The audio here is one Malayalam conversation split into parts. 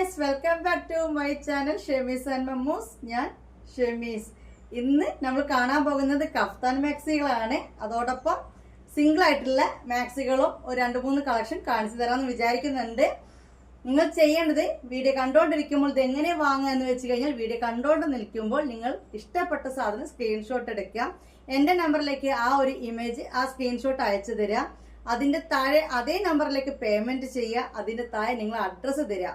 Guys welcome back to my channel Shemees and Mammoos ഞാൻ ഷെമീസ് ഇന്ന് നമ്മൾ കാണാൻ പോകുന്നത് കഫ്താൻ മാക്സികളാണ്. അതോടൊപ്പം സിംഗിൾ ആയിട്ടുള്ള മാക്സികളും ഒരു രണ്ട് മൂന്ന് കളക്ഷൻ കാണിച്ചു തരാമെന്ന് വിചാരിക്കുന്നുണ്ട്. നിങ്ങൾ ചെയ്യേണ്ടത് വീഡിയോ കണ്ടുകൊണ്ടിരിക്കുമ്പോൾ ഇത് എങ്ങനെ വാങ്ങുക എന്ന് വെച്ച് കഴിഞ്ഞാൽ വീഡിയോ കണ്ടുകൊണ്ട് നിൽക്കുമ്പോൾ നിങ്ങൾ ഇഷ്ടപ്പെട്ട സാധനം സ്ക്രീൻഷോട്ട് എടുക്കുക. എന്റെ നമ്പറിലേക്ക് ആ ഒരു ഇമേജ് ആ സ്ക്രീൻഷോട്ട് അയച്ചു തരിക. അതിന്റെ താഴെ അതേ നമ്പറിലേക്ക് പേയ്മെന്റ് ചെയ്യുക. അതിന്റെ താഴെ നിങ്ങൾ അഡ്രസ്സ് തരിക.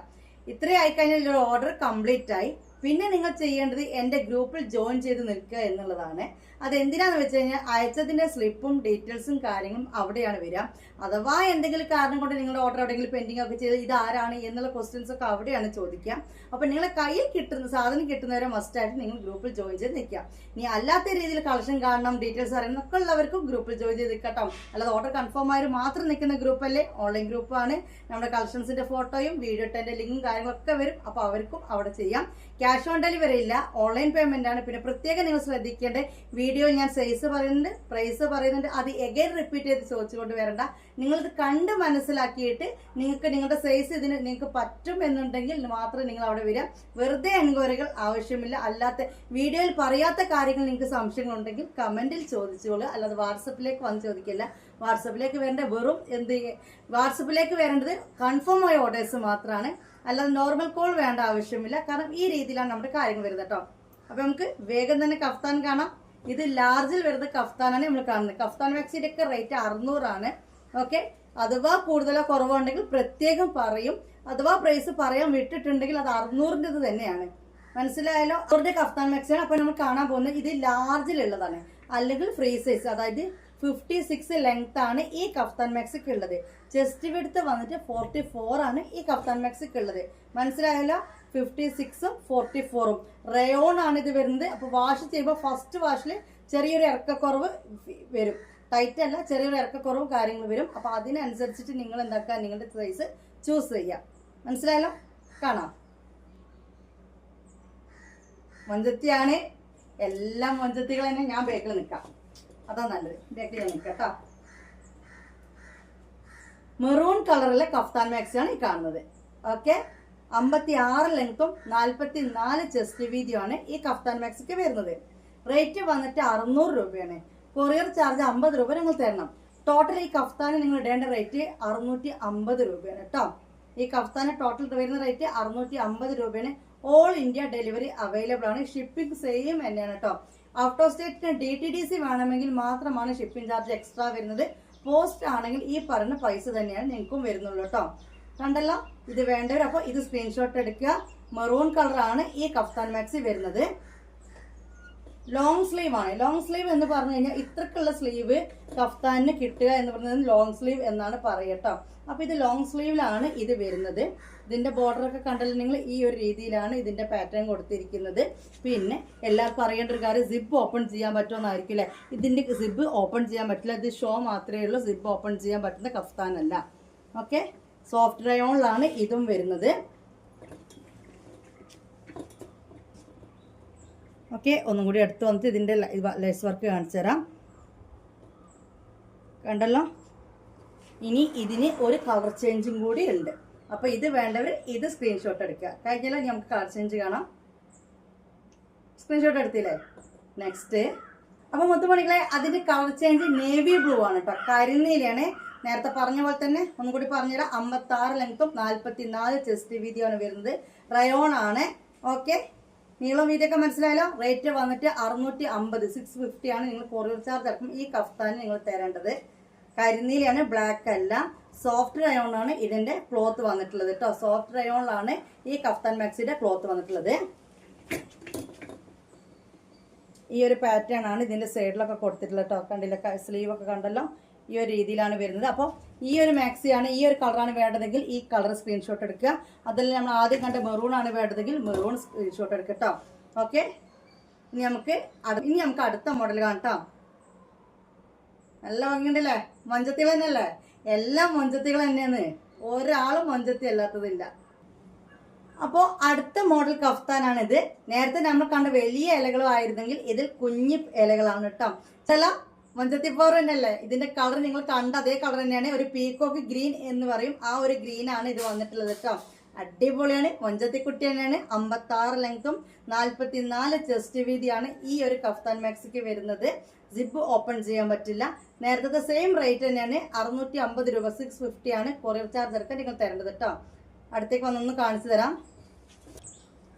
ഇത്രയും ആയിക്കഴിഞ്ഞാൽ കഴിഞ്ഞാൽ ഓർഡർ കംപ്ലീറ്റ് ആയി. പിന്നെ നിങ്ങൾ ചെയ്യേണ്ടത് എന്റെ ഗ്രൂപ്പിൽ ജോയിൻ ചെയ്ത് നിൽക്കുക എന്നുള്ളതാണ്. അത് എന്തിനാന്ന് വെച്ച് കഴിഞ്ഞാൽ അയച്ചതിന്റെ സ്ലിപ്പും ഡീറ്റെയിൽസും കാര്യങ്ങളും അവിടെയാണ് വരിക. അഥവാ എന്തെങ്കിലും കാരണം കൊണ്ട് നിങ്ങളുടെ ഓർഡർ എവിടെയെങ്കിലും പെൻഡിങ് ഒക്കെ ചെയ്ത് ഇത് ആരാണ് എന്നുള്ള ക്വസ്റ്റ്യൻസ് ഒക്കെ അവിടെയാണ് ചോദിക്കുക. അപ്പൊ നിങ്ങളെ കയ്യിൽ കിട്ടുന്ന സാധനം കിട്ടുന്നവരെ മസ്റ്റായിട്ട് നിങ്ങൾ ഗ്രൂപ്പിൽ ജോയിൻ ചെയ്ത് നിൽക്കുക. ഇനി അല്ലാത്ത രീതിയിൽ കളക്ഷൻ കാണണം ഡീറ്റെയിൽസ് അറിയണം ഒക്കെ ഉള്ളവർക്കും ഗ്രൂപ്പിൽ ജോയിൻ ചെയ്ത് നിൽക്കട്ടോ അല്ലാതെ ഓർഡർ കൺഫേം ആയി മാത്രം നിൽക്കുന്ന ഗ്രൂപ്പല്ലേ ഓൺലൈൻ ഗ്രൂപ്പാണ് നമ്മുടെ കളക്ഷൻസിന്റെ ഫോട്ടോയും വീഡിയോ ടെന്റെ ലിങ്കും കാര്യങ്ങളൊക്കെ വരും. അപ്പൊ അവർക്കും അവിടെ ചെയ്യാം. ക്യാഷ് ഓൺ ഡെലിവറി ഇല്ല. ഓൺലൈൻ പേയ്മെന്റ് ആണ്. പിന്നെ പ്രത്യേകം നിങ്ങൾ ശ്രദ്ധിക്കേണ്ട വീഡിയോ ഞാൻ സൈസ് പറയുന്നുണ്ട് പ്രൈസ് പറയുന്നുണ്ട്. അത് എഗൈൻ റിപ്പീറ്റ് ചെയ്ത് ചോദിച്ചുകൊണ്ട് വരണ്ട. നിങ്ങളിത് കണ്ട് മനസ്സിലാക്കിയിട്ട് നിങ്ങൾക്ക് നിങ്ങളുടെ സൈസ് ഇതിന് നിങ്ങൾക്ക് പറ്റും എന്നുണ്ടെങ്കിൽ മാത്രം നിങ്ങൾ അവിടെ വരിക. വെറുതെ എൻക്വയറികൾ ആവശ്യമില്ല. അല്ലാത്ത വീഡിയോയിൽ പറയാത്ത കാര്യങ്ങൾ നിങ്ങൾക്ക് സംശയങ്ങളുണ്ടെങ്കിൽ കമന്റിൽ ചോദിച്ചോളൂ. അല്ലാതെ വാട്സപ്പിലേക്ക് വന്ന് ചോദിക്കില്ല. വാട്സപ്പിലേക്ക് വരേണ്ട വെറും എന്ത് വാട്സപ്പിലേക്ക് വരേണ്ടത് കൺഫേം ആയ ഓർഡേഴ്സ് മാത്രമാണ് അല്ലാതെ നോർമൽ കോൾ വേണ്ട ആവശ്യമില്ല. കാരണം ഈ രീതിയിലാണ് നമ്മുടെ കാര്യങ്ങൾ വരുന്നത് കേട്ടോ. അപ്പൊ നമുക്ക് വേഗം തന്നെ കഫ്താൻ കാണാം. ഇത് ലാർജിൽ വരുന്ന കഫ്താനാണ് നമ്മൾ കാണുന്നത്. കഫ്താൻ മാക്സിയുടെ ഒക്കെ റേറ്റ് അറുന്നൂറാണ്. ഓക്കെ അഥവാ കൂടുതലോ കുറവുണ്ടെങ്കിൽ പ്രത്യേകം പറയും. അഥവാ പ്രൈസ് പറയാൻ വിട്ടിട്ടുണ്ടെങ്കിൽ അത് അറുന്നൂറിന്റെത് തന്നെയാണ്. മനസ്സിലായാലോ അവരുടെ കഫ്താൻ മാക്സിയാണ് അപ്പൊ നമ്മൾ കാണാൻ പോകുന്നത് ഇത് ലാർജിലുള്ളതാണ് അല്ലെങ്കിൽ ഫ്രീ സൈസ് അതായത് ഫിഫ്റ്റി സിക്സ് ലെങ്ത് ആണ് ഈ കഫ്താൻ മാക്സിക്ക് ഉള്ളത്. ചെസ്റ്റ് വിടുത്ത് വന്നിട്ട് ഫോർട്ടി ഫോർ ആണ് ഈ കഫ്താൻ മാക്സിക്ക് ഉള്ളത്. മനസ്സിലായല്ലോ? ഫിഫ്റ്റി സിക്സും ഫോർട്ടി ഫോറും റയോൺ ആണ് ഇത് വരുന്നത്. അപ്പോൾ വാഷ് ചെയ്യുമ്പോൾ ഫസ്റ്റ് വാഷിൽ ചെറിയൊരു ഇറക്കക്കുറവ് വരും. ടൈറ്റ് അല്ല ചെറിയൊരു ഇറക്കക്കുറവും കാര്യങ്ങൾ വരും. അപ്പോൾ അതിനനുസരിച്ചിട്ട് നിങ്ങൾ എന്താക്കുക? നിങ്ങളുടെ സൈസ് ചൂസ് ചെയ്യാം മനസ്സിലായല്ലോ? കാണാം. മഞ്ചത്തിയാണ് എല്ലാം മഞ്ചത്തികൾ ഞാൻ ബേക്കിൽ നിൽക്കാം. അതാ നല്ലത്. ഇതൊക്കെ ഞാൻ നിൽക്കാം കേട്ടോ മെറൂൺ കളറിലെ കഫ്താൻ മാക്സ് ആണ് ഈ കാണുന്നത്. ഓക്കെ അമ്പത്തി ആറ് ലെങ്ത്തും നാൽപ്പത്തി നാല് ചെസ്റ്റ് വീതിയുമാണ് ഈ കഫ്താൻ മാക്സിക്ക് വരുന്നത്. റേറ്റ് വന്നിട്ട് അറുന്നൂറ് രൂപയാണ്. കൊറിയർ ചാർജ് അമ്പത് രൂപ നിങ്ങൾ തരണം. ടോട്ടൽ ഈ കഫ്താന് നിങ്ങൾ ഇടേണ്ട റേറ്റ് അറുന്നൂറ്റി അമ്പത് രൂപയാണ് കേട്ടോ ഈ കഫ്താന് ടോട്ടൽ വരുന്ന റേറ്റ് അറുന്നൂറ്റി അമ്പത് രൂപയാണ്. ഓൾ ഇന്ത്യ ഡെലിവറി അവൈലബിൾ ആണ്. ഷിപ്പിംഗ് സെയിം തന്നെയാണ് കേട്ടോ ഔട്ട് ഓഫ് സ്റ്റേറ്റിന് ഡി ടി ഡി സി വേണമെങ്കിൽ മാത്രമാണ് ഷിപ്പിംഗ് ചാർജ് എക്സ്ട്രാ വരുന്നത്. പോസ്റ്റ് ആണെങ്കിൽ ഈ പറഞ്ഞ പൈസ തന്നെയാണ് നിങ്ങൾക്കും വരുന്നുള്ളൂ കേട്ടോ കണ്ടല്ലോ? ഇത് വേണ്ടവർ അപ്പോൾ ഇത് സ്ക്രീൻഷോട്ട് എടുക്കുക. മെറൂൺ കളറാണ് ഈ കഫ്താൻ മാക്സി വരുന്നത്. ലോങ് സ്ലീവ് ആണ്. ലോങ് സ്ലീവ് എന്ന് പറഞ്ഞു കഴിഞ്ഞാൽ ഇത്രക്കുള്ള സ്ലീവ് കഫ്താനിന് കിട്ടുക എന്ന് പറയുന്നത് ലോങ് സ്ലീവ് എന്നാണ് പറയട്ടോ അപ്പൊ ഇത് ലോങ് സ്ലീവിലാണ് ഇത് വരുന്നത്. ഇതിന്റെ ബോർഡർ ഒക്കെ കണ്ടല്ലോ നിങ്ങൾ? ഈ ഒരു രീതിയിലാണ് ഇതിന്റെ പാറ്റേൺ കൊടുത്തിരിക്കുന്നത്. പിന്നെ എല്ലാവർക്കും അറിയേണ്ട ഒരു കാര്യം സിബ് ഓപ്പൺ ചെയ്യാൻ പറ്റുമെന്നായിരിക്കും അല്ലേ ഇതിന്റെ സിബ് ഓപ്പൺ ചെയ്യാൻ പറ്റില്ല. ഇത് ഷോ മാത്രമേ ഉള്ളൂ. സിബ് ഓപ്പൺ ചെയ്യാൻ പറ്റുന്ന കഫ്താനല്ല. ഓക്കെ സോഫ്റ്റ് റയോണിലാണ് ഇതും വരുന്നത്. ഓക്കെ ഒന്നും കൂടി എടുത്ത് വന്നിട്ട് ഇതിന്റെ ലേസ് വർക്ക് കാണിച്ചു തരാം. കണ്ടല്ലോ? ഇനി ഇതിന് ഒരു കവർ ചേഞ്ചും കൂടി ഉണ്ട്. അപ്പോൾ ഇത് വേണ്ടവർ ഇത് സ്ക്രീൻഷോട്ട് എടുക്കുക. കഴിഞ്ഞാൽ നമുക്ക് കളർ ചേഞ്ച് കാണാം. സ്ക്രീൻഷോട്ട് എടുത്തില്ലേ? നെക്സ്റ്റ് അപ്പോൾ മുത്തുമണികളെ അതിന്റെ കവർ ചേഞ്ച് നേവി ബ്ലൂ ആണ് കേട്ടോ കരിനീലയാണ്. നേരത്തെ പറഞ്ഞ പോലെ തന്നെ ഒന്നും കൂടി പറഞ്ഞുതരാം. അമ്പത്താറ് ലെങ്ത്തും നാൽപ്പത്തി നാല് ചെസ്റ്റ് വീതിയാണ് വരുന്നത്. റയോൺ ആണ്. ഓക്കെ നീളം വീതിയൊക്കെ മനസ്സിലായല്ലോ? റേറ്റ് വന്നിട്ട് അറുന്നൂറ്റി അമ്പത് സിക്സ് ഫിഫ്റ്റി ആണ് നിങ്ങൾ കൊറിയർ ചാർജ് അടക്കം ഈ കഫ്താന് നിങ്ങൾ തരേണ്ടത്. കരിനീലാണ് ബ്ലാക്ക് അല്ല. സോഫ്റ്റ് റയോണാണ് ഇതിന്റെ ക്ലോത്ത് വന്നിട്ടുള്ളത് കേട്ടോ സോഫ്റ്റ് റയോണിലാണ് ഈ കഫ്താൻ മാക്സിന്റെ ക്ലോത്ത് വന്നിട്ടുള്ളത്. ഈ ഒരു പാറ്റേൺ ആണ് ഇതിന്റെ സൈഡിലൊക്കെ കൊടുത്തിട്ടുള്ളത് കേട്ടോ കണ്ടില്ല? സ്ലീവ് ഒക്കെ കണ്ടല്ലോ? ഈ ഒരു രീതിയിലാണ് വരുന്നത്. അപ്പോൾ ഈ ഒരു മാക്സിയാണ് ഈ ഒരു കളറാണ് വേണ്ടതെങ്കിൽ ഈ കളർ സ്ക്രീൻഷോട്ട് എടുക്കുക. അതിൽ നമ്മൾ ആദ്യം കണ്ട മെറൂൺ ആണ് വേണ്ടതെങ്കിൽ മെറൂൺ സ്ക്രീൻഷോട്ട് എടുക്കുക കേട്ടോ ഓക്കെ ഇനി നമുക്ക് ഇനി നമുക്ക് അടുത്ത മോഡൽ കാണട്ടോ നല്ല ഭംഗിയുണ്ടല്ലേ? മഞ്ചത്തികൾ തന്നെയല്ലേ? എല്ലാം മഞ്ചത്തികൾ തന്നെയാണ്. ഒരാളും മഞ്ചത്തി അല്ലാത്തതില്ല. അപ്പോൾ അടുത്ത മോഡൽ കഫ്താനാണ് ഇത്. നേരത്തെ നമ്മൾ കണ്ട വലിയ ഇലകളും ആയിരുന്നെങ്കിൽ ഇതിൽ കുഞ്ഞി ഇലകളാണ് കേട്ടോ ചില മഞ്ചത്തി പവർ ഇതിന്റെ കളർ നിങ്ങൾ കണ്ട അതേ കളർ തന്നെയാണ്. ഒരു പീക്കോക്ക് ഗ്രീൻ എന്ന് പറയും. ആ ഒരു ഗ്രീൻ ആണ് ഇത് വന്നിട്ടുള്ളത് കേട്ടോ. അടിപൊളിയാണ്. മൊഞ്ചത്തിക്കുട്ടി തന്നെയാണ്. അമ്പത്തി ആറ് ലെങ്തും നാൽപ്പത്തി നാല് ചെസ്റ്റ് വീതിയാണ് ഈ ഒരു കഫ്താൻ മാക്സിക്ക് വരുന്നത്. സിബ് ഓപ്പൺ ചെയ്യാൻ പറ്റില്ല. നേരത്തെ സെയിം റേറ്റ് തന്നെയാണ്. അറുന്നൂറ്റി അമ്പത് രൂപ സിക്സ് ഫിഫ്റ്റി ആണ് കൊറിയർ ചാർജ് അടക്കം നിങ്ങൾ തരേണ്ടത് കേട്ടോ. അടുത്തേക്ക് വന്നൊന്ന് കാണിച്ചു തരാം.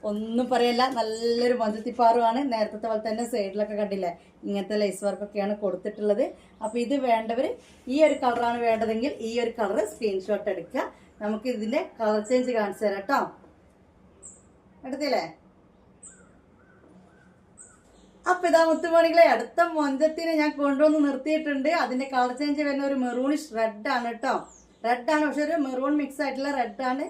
ഒന്നും പറയല്ല. നല്ലൊരു മഞ്ചത്തിപ്പാറുമാണ് നേരത്തെ പോലെ തന്നെ സൈഡിലൊക്കെ കണ്ടില്ലേ? ഇങ്ങനത്തെ ലൈസ് വർക്കൊക്കെയാണ് കൊടുത്തിട്ടുള്ളത്. അപ്പോൾ ഇത് വേണ്ടവർ ഈ ഒരു കളറാണ് വേണ്ടതെങ്കിൽ ഈ ഒരു കളർ സ്ക്രീൻഷോട്ട് എടുക്കുക. നമുക്ക് ഇതിന്റെ കളർ ചേഞ്ച് കാണിച്ചു തരാം കേട്ടോ എടുത്തില്ലേ? അപ്പൊ ഇതാ മുത്തുമണികളെ അടുത്ത മൊഞ്ചത്തിനെ ഞാൻ കൊണ്ടുവന്ന് നിർത്തിയിട്ടുണ്ട്. അതിന്റെ കളർ ചേഞ്ച് വരുന്ന ഒരു മെറൂണിഷ് റെഡ് ആണ് കേട്ടോ റെഡ് ആണ് പക്ഷെ ഒരു മെറൂൺ മിക്സ് ആയിട്ടുള്ള റെഡ് ആണ്.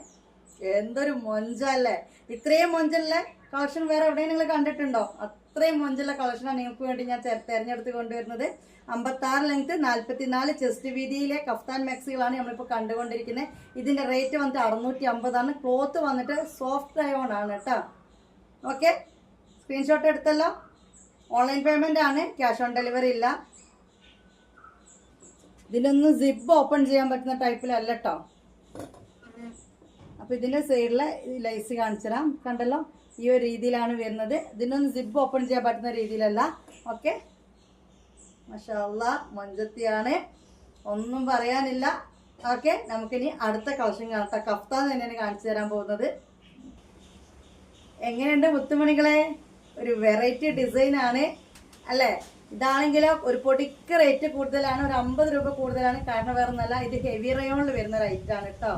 എന്തൊരു മൊഞ്ചല്ലേ? ഇത്രയും മൊഞ്ചല്ലേ? കളക്ഷൻ വേറെ എവിടെയും നിങ്ങൾ കണ്ടിട്ടുണ്ടോ? അത്രയും മുഞ്ചുള്ള കളക്ഷനാണ് നിങ്ങൾക്ക് വേണ്ടി ഞാൻ തെര- തെരഞ്ഞെടുത്ത് കൊണ്ടുവരുന്നത്. അമ്പത്താറ് ലെങ്ത് നാല്പത്തിനാല് ചെസ്റ്റ് വീതിയിലെ കഫ്താൻ മാക്സികളാണ് നമ്മളിപ്പോൾ കണ്ടുകൊണ്ടിരിക്കുന്നത് ഇതിന്റെ റേറ്റ് വന്നിട്ട് അറുന്നൂറ്റി അമ്പതാണ് ക്ലോത്ത് വന്നിട്ട് സോഫ്റ്റ് അയോൺ ആണ് കേട്ടോ. ഓക്കെ സ്ക്രീൻഷോട്ട് എടുത്തല്ലോ. ഓൺലൈൻ പേയ്മെന്റ് ആണ്. ക്യാഷ് ഓൺ ഡെലിവറി ഇല്ല. ഇതിനൊന്നും സിബ് ഓപ്പൺ ചെയ്യാൻ പറ്റുന്ന ടൈപ്പിലല്ല കേട്ടോ അപ്പൊ ഇതിന്റെ സൈഡിലെ ലൈസ് കാണിച്ചുതരാം. കണ്ടല്ലോ? ഈ ഒരു രീതിയിലാണ് വരുന്നത്. ഇതിനൊന്നും സിബ് ഓപ്പൺ ചെയ്യാൻ പറ്റുന്ന രീതിയിലല്ല. ഓക്കെ മഷാല്ല മൊഞ്ചത്തിയാണ്. ഒന്നും പറയാനില്ല. ഓക്കെ നമുക്കിനി അടുത്ത കളക്ഷൻ കാണാം. കഫ്ത തന്നെയാണ് കാണിച്ചു തരാൻ പോകുന്നത്. എങ്ങനെയുണ്ട് മുത്തുമണികളെ? ഒരു വെറൈറ്റി ഡിസൈനാണ് അല്ലേ? ഇതാണെങ്കിലോ ഒരു പൊടിക്ക് റേറ്റ് കൂടുതലാണ്. ഒരു അമ്പത് രൂപ കൂടുതലാണ്. കാരണം വേറെ ഒന്നല്ല ഇത് ഹെവി റയോണിൽ വരുന്ന റേറ്റ് ആണ് കേട്ടോ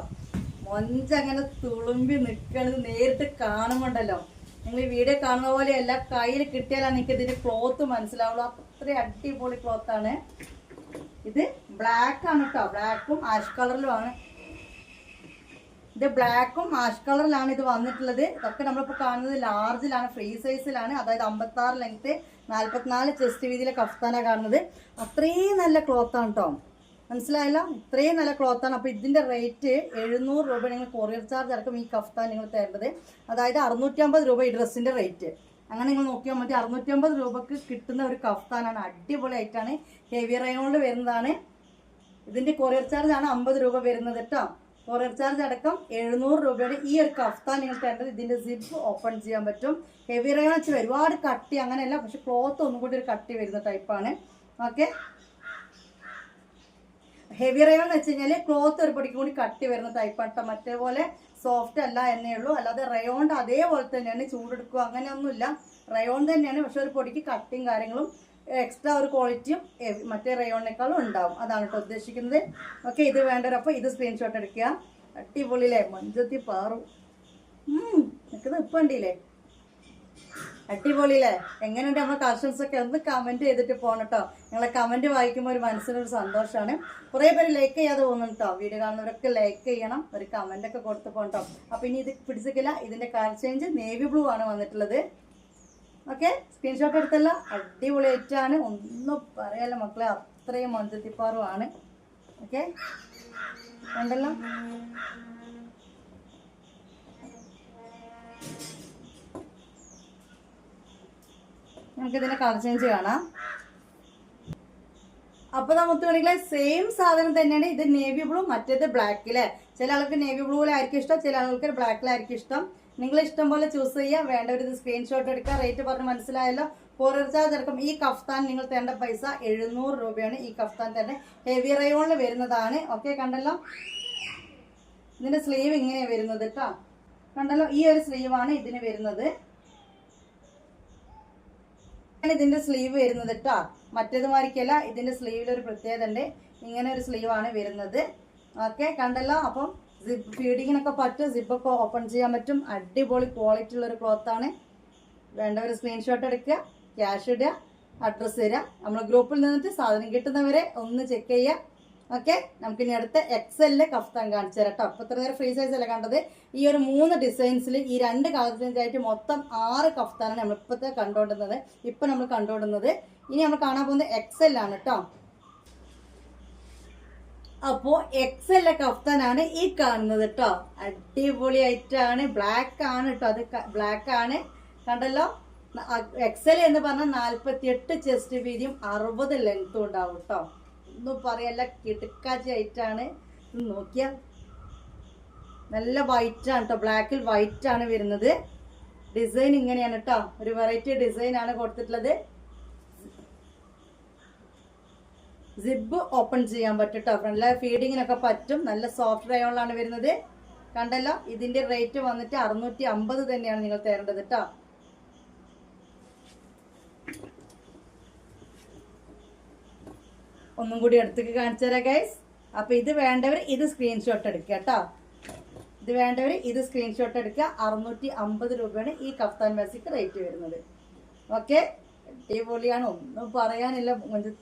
മൊഞ്ചങ്ങനെ തുളുമ്പി നിൽക്കണത് നേരിട്ട് കാണുമ്പോണ്ടല്ലോ. നിങ്ങൾ ഈ വീഡിയോ കാണുന്ന പോലെയല്ല കയ്യിൽ കിട്ടിയാലാണ് എനിക്ക് ഇതിന്റെ ക്ലോത്ത് മനസ്സിലാവുള്ളൂ അത്രയും അടിപൊളി ക്ലോത്ത് ആണ്. ഇത് ബ്ലാക്ക് ആണ് കേട്ടോ ബ്ലാക്കും ആഷ് കളറിലുമാണ് ഇത് ബ്ലാക്കും ആഷ് കളറിലാണ് ഇത് വന്നിട്ടുള്ളത്. ഇതൊക്കെ നമ്മളിപ്പോൾ കാണുന്നത് ലാർജിലാണ് ഫ്രീ സൈസിലാണ് അതായത് അമ്പത്തി ആറ് ലെങ്ത് നാല്പത്തിനാല് ചെസ്റ്റ് വീതിയിലെ കഫ്താനാണ് കാണുന്നത്. അത്രയും നല്ല ക്ലോത്ത് ആണ് കേട്ടോ മനസ്സിലായല്ലോ? ഇത്രയും നല്ല ക്ലോത്ത് ആണ്. അപ്പോൾ ഇതിന്റെ റേറ്റ് എഴുന്നൂറ് രൂപ നിങ്ങൾ കൊറിയർ ചാർജ് അടക്കം ഈ കഫ്താൻ നിങ്ങൾ തരേണ്ടത്. അതായത് അറുന്നൂറ്റി രൂപ ഈ ഡ്രസ്സിന്റെ റേറ്റ് അങ്ങനെ നിങ്ങൾ നോക്കിയാൽ മതി. അറുന്നൂറ്റമ്പത് രൂപക്ക് കിട്ടുന്ന ഒരു കഫ്താനാണ് അടിപൊളിയായിട്ടാണ് ഹെവി റയോണിൽ വരുന്നതാണ്. ഇതിന്റെ കൊറിയർ ചാർജ് ആണ് അമ്പത് രൂപ വരുന്നത് കേട്ടോ. കൊറിയർ ചാർജ് അടക്കം എഴുന്നൂറ് രൂപയുടെ ഈ ഒരു കഫ്താൻ നിങ്ങൾ തരേണ്ടത്. ഇതിന്റെ സിബ് ഓപ്പൺ ചെയ്യാൻ പറ്റും. ഹെവി റയോൺ വെച്ചാൽ ഒരുപാട് കട്ടി അങ്ങനെയല്ല. പക്ഷെ ക്ലോത്ത് ഒന്നും കൂടി ഒരു കട്ടി വരുന്ന ടൈപ്പാണ് ഓക്കെ ഹെവി റയോൺ എന്ന് വെച്ച് കഴിഞ്ഞാൽ ക്ലോത്ത് ഒരു പൊടിക്കും കൂടി കട്ടി വരുന്ന തൈപ്പട്ട മറ്റേപോലെ മറ്റേ പോലെ സോഫ്റ്റ് അല്ല എന്നേ ഉള്ളൂ. അല്ലാതെ റയോണ്ട് അതേപോലെ തന്നെയാണ് ചൂടെടുക്കുക. അങ്ങനെയൊന്നുമില്ല. റയോൺ തന്നെയാണ്. പക്ഷെ ഒരു പൊടിക്ക് കട്ടിയും കാര്യങ്ങളും എക്സ്ട്രാ ഒരു ക്വാളിറ്റിയും മറ്റേ റയോണിനേക്കാളും ഉണ്ടാവും. അതാണ് കേട്ടോ ഉദ്ദേശിക്കുന്നത്. ഓക്കെ ഇത് വേണ്ടവരപ്പോൾ ഇത് സ്ക്രീൻഷോട്ട് എടുക്കുക. അടിപൊളിയിലെ മഞ്ചത്തി പാറും. നിൽക്കുന്നത് ഇപ്പം ഉണ്ടില്ലേ അടിപൊളിയില്ലേ? എങ്ങനെയുണ്ട് നമ്മുടെ കളക്ഷൻസ് ഒക്കെ? ഒന്ന് കമന്റ് ചെയ്തിട്ട് പോകണം കേട്ടോ നിങ്ങളെ കമന്റ് വായിക്കുമ്പോൾ ഒരു മനസ്സിനൊരു സന്തോഷമാണ് കുറേ പേര് ലൈക്ക് ചെയ്യാതെ പോകുന്നുണ്ട് കേട്ടോ വീഡിയോ കാണുന്നവരൊക്കെ ലൈക്ക് ചെയ്യണം. ഒരു കമന്റ് ഒക്കെ കൊടുത്ത് പോകണം കേട്ടോ അപ്പം ഇനി ഇത് പിടിച്ചിട്ടില്ല. ഇതിന്റെ കളർ ചേഞ്ച് നേവി ബ്ലൂ ആണ് വന്നിട്ടുള്ളത്. Okay screenshot എടുത്തല്ല. അടിപൊളിയായിട്ടാണ് ഒന്നും പറയാല്ല മക്കളെ. അത്രയും മഞ്ചത്തിപ്പാറുമാണ് ഓക്കെ ഉണ്ടല്ലോ? നമുക്ക് ഇതിന്റെ കളർ ചേഞ്ച് കാണാം. അപ്പൊ നമുക്ക് വേണമെങ്കിൽ സെയിം സാധനം തന്നെയാണ് ഇത് നേവി ബ്ലൂ മറ്റേത് ബ്ലാക്കിലെ ചില ആൾക്ക് നേവി ബ്ലൂവിലായിരിക്കും ഇഷ്ടം ചില ആൾക്ക് ബ്ലാക്കിലായിരിക്കും ഇഷ്ടം. നിങ്ങൾ ഇഷ്ടം പോലെ ചൂസ് ചെയ്യുക. വേണ്ട ഒരു സ്ക്രീൻഷോട്ട് എടുക്കുക. റേറ്റ് പറഞ്ഞ് മനസ്സിലായല്ലോ. കൊറിയർ ചാർജ് അടക്കം ഈ കഫ്താൻ നിങ്ങൾ തേണ്ട പൈസ എഴുന്നൂറ് രൂപയാണ്. ഈ കഫ്താൻ തന്നെ ഹെവി റയോണിൽ വരുന്നതാണ്. ഓക്കെ കണ്ടല്ലോ? ഇതിന്റെ സ്ലീവ് ഇങ്ങനെയാണ് വരുന്നത് കേട്ടോ കണ്ടല്ലോ? ഈ ഒരു സ്ലീവാണ് ഇതിന് വരുന്നത്. ഇതിന്റെ സ്ലീവ് വരുന്നത് കേട്ടോ മറ്റേത് മാറിക്കല്ല ഇതിന്റെ സ്ലീവിൽ ഒരു പ്രത്യേകത ഉണ്ട്. ഇങ്ങനെ ഒരു സ്ലീവ് ആണ് വരുന്നത്. ഓക്കെ കണ്ടല്ലോ? അപ്പം സിബ് ഫീഡിങ്ങിനൊക്കെ പറ്റും. സിബൊക്കെ ഓപ്പൺ ചെയ്യാൻ പറ്റും. അടിപൊളി ക്വാളിറ്റി ഉള്ള ഒരു ക്ലോത്ത് ആണ്. വേണ്ടവർ സ്ക്രീൻഷോട്ട് എടുക്കുക ക്യാഷ് ഇടുക അഡ്രസ്സ് തരിക. നമ്മൾ ഗ്രൂപ്പിൽ നിന്നിട്ട് സാധനം കിട്ടുന്നവരെ ഒന്ന് ചെക്ക് ചെയ്യുക. ഓക്കെ നമുക്ക് ഇനി അടുത്ത എക്സലിലെ കഫ്താൻ കാണിച്ചു തരാം കേട്ടോ. അപ്പൊ ഇത്ര നേരം ഫ്രീ സൈസ് അല്ല കണ്ടത്? ഈ ഒരു മൂന്ന് ഡിസൈൻസിൽ ഈ രണ്ട് കളർ ആയിട്ട് മൊത്തം ആറ് കഫ്താനാണ് നമ്മൾ ഇപ്പോഴത്തെ കണ്ടുകൊണ്ടുന്നത് ഇപ്പൊ നമ്മൾ കണ്ടുകൊണ്ടിരുന്നത് ഇനി നമ്മൾ കാണാൻ പോകുന്നത് എക്സൽ ആണ് കേട്ടോ. അപ്പോ എക്സലിലെ കഫ്താനാണ് ഈ കാണുന്നത് കേട്ടോ. അടിപൊളിയായിട്ടാണ് ബ്ലാക്ക് ആണ്. കേട്ടോ. അത് ബ്ലാക്ക് ആണ്. കണ്ടല്ലോ? എക്സൽ എന്ന് പറഞ്ഞാൽ നാല്പത്തിയെട്ട് ചെസ്റ്റ് വീതിയും അറുപത് ലെങ്ത്തും ഉണ്ടാവും കേട്ടോ. ഒന്നും പറയല്ല കിടുക്കാച്ചി ആയിട്ടാണ് ഇത് നോക്കിയാൽ നല്ല വൈറ്റ് ആണ് കേട്ടോ ബ്ലാക്കിൽ വൈറ്റ് ആണ് വരുന്നത്. ഡിസൈൻ ഇങ്ങനെയാണ് കേട്ടോ ഒരു വെറൈറ്റി ഡിസൈൻ ആണ് കൊടുത്തിട്ടുള്ളത്. സിബ് ഓപ്പൺ ചെയ്യാൻ പറ്റും കേട്ടോ നല്ല ഫീഡിങ്ങിനൊക്കെ പറ്റും. നല്ല സോഫ്റ്റ് റയോളാണ് വരുന്നത്. കണ്ടല്ലോ ഇതിന്റെ റേറ്റ് വന്നിട്ട് അറുന്നൂറ്റി അമ്പത് തന്നെയാണ് നിങ്ങൾ തരേണ്ടത് കേട്ടോ ഒന്നും കൂടി എടുത്തേക്ക് കാണിച്ചു തരാം ഗൈസ് അപ്പൊ ഇത് വേണ്ടവർ ഇത് സ്ക്രീൻഷോട്ട് എടുക്കുക കേട്ടോ. ഇത് വേണ്ടവർ ഇത് സ്ക്രീൻഷോട്ട് എടുക്കുക. അറുന്നൂറ്റി അമ്പത് രൂപയാണ് ഈ കഫ്താൻ മെസ്സിക്ക് റേറ്റ് വരുന്നത്. ഓക്കെ അടിപൊളിയാണ്. ഒന്നും പറയാനില്ല. മൊഞ്ച-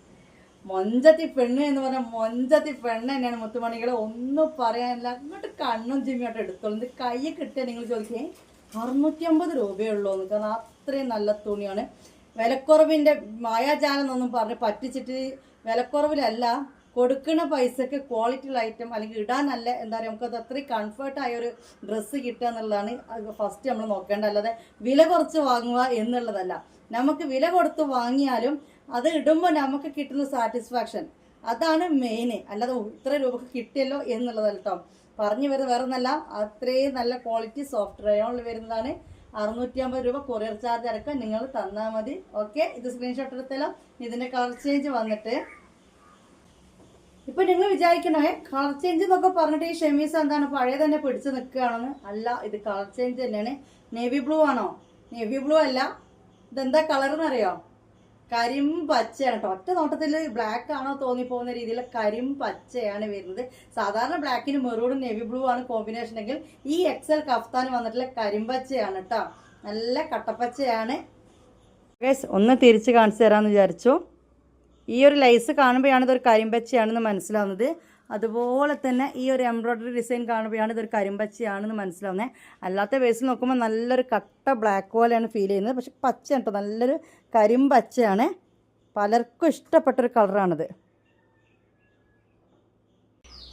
മൊഞ്ചത്തി പെണ്ണ് എന്ന് പറഞ്ഞാൽ മൊഞ്ചത്തി പെണ്ണ് തന്നെയാണ് മുത്തുമണികളെ. ഒന്നും പറയാനില്ല. അങ്ങോട്ട് കണ്ണും ചിമ്മിയോട്ട് എടുത്തോളൂ. ഇത് കൈ കിട്ടിയ നിങ്ങൾ ചോദിക്കേ അറുന്നൂറ്റി അമ്പത് രൂപയുള്ളൂ എന്ന്. കാരണം അത്രയും നല്ല തുണിയാണ്. വിലക്കുറവിന്റെ മായാജാലം എന്നൊന്നും പറഞ്ഞ് പറ്റിച്ചിട്ട് വിലക്കുറവിലല്ല കൊടുക്കുന്ന പൈസക്ക് ക്വാളിറ്റി ഉള്ള ഐറ്റം അല്ലെങ്കിൽ ഇടാനല്ല എന്താ പറയുക നമുക്കത് അത്രയും കംഫർട്ട് ആയ ഒരു ഡ്രസ്സ് കിട്ടുക എന്നുള്ളതാണ് ഫസ്റ്റ് നമ്മൾ നോക്കേണ്ടത്. അല്ലാതെ വില കുറച്ച് വാങ്ങുക എന്നുള്ളതല്ല. നമുക്ക് വില കൊടുത്ത് വാങ്ങിയാലും അത് ഇടുമ്പോൾ നമുക്ക് കിട്ടുന്ന സാറ്റിസ്ഫാക്ഷൻ അതാണ് മെയിന് അല്ലാതെ ഇത്ര രൂപക്ക് കിട്ടിയല്ലോ എന്നുള്ളതല്ല കേട്ടോ പറഞ്ഞു വരുന്നത് വേറെ ഒന്നല്ല അത്രയും നല്ല ക്വാളിറ്റി സോഫ്റ്റ് റയോണിൽ വരുന്നതാണ് അറുന്നൂറ്റി അമ്പത് രൂപ കൊറിയർ ചാർജ് അടക്കം നിങ്ങൾ തന്നാൽ മതി. ഓക്കെ ഇത് സ്ക്രീൻഷോട്ട് എടുത്തല്ലോ. ഇതിന്റെ കളർ ചേഞ്ച് വന്നിട്ട്. ഇപ്പൊ നിങ്ങൾ വിചാരിക്കണേ കളർ ചേഞ്ച് എന്നൊക്കെ പറഞ്ഞിട്ട് ഈ ഷെമീസ് എന്താണ് പഴയ തന്നെ പിടിച്ചു നിൽക്കുകയാണെന്ന്? അല്ല ഇത് കളർ ചേഞ്ച് തന്നെയാണ്. നേവി ബ്ലൂ ആണോ? നേവി ബ്ലൂ അല്ല. ഇതെന്താ കളർ എന്നറിയോ? കരിം പച്ചയാണ് കേട്ടോ. ഒറ്റ നോട്ടത്തിൽ ബ്ലാക്ക് ആണോ തോന്നിപ്പോകുന്ന രീതിയിൽ കരിം പച്ചയാണ് വരുന്നത്. സാധാരണ ബ്ലാക്കിന് മെറൂണും നേവി ബ്ലൂ ആണ് കോമ്പിനേഷൻ എങ്കിൽ ഈ എക്സൽ കഫ്താൻ വന്നിട്ടുള്ള കരിമ്പച്ചയാണ് കേട്ടോ. നല്ല കട്ടപ്പച്ചയാണ്. ഒന്ന് തിരിച്ച് കാണിച്ചു തരാമെന്ന് വിചാരിച്ചു. ഈ ഒരു ലൈസ് കാണുമ്പോഴാണ് ഇതൊരു കരിമ്പച്ചയാണെന്ന് മനസ്സിലാവുന്നത്. അതുപോലെ തന്നെ ഈ ഒരു എംബ്രോയ്ഡറി ഡിസൈൻ കാണുമ്പോഴാണ് ഇതൊരു കരിമ്പച്ചയാണെന്ന് മനസ്സിലാവുന്നത് അല്ലാത്ത ബേസിൽ നോക്കുമ്പോൾ നല്ലൊരു കട്ട ബ്ലാക്ക് പോലെയാണ് ഫീൽ ചെയ്യുന്നത്. പക്ഷെ പച്ച കേട്ടോ നല്ലൊരു കരിമ്പച്ചയാണ്. പലർക്കും ഇഷ്ടപ്പെട്ടൊരു കളറാണിത്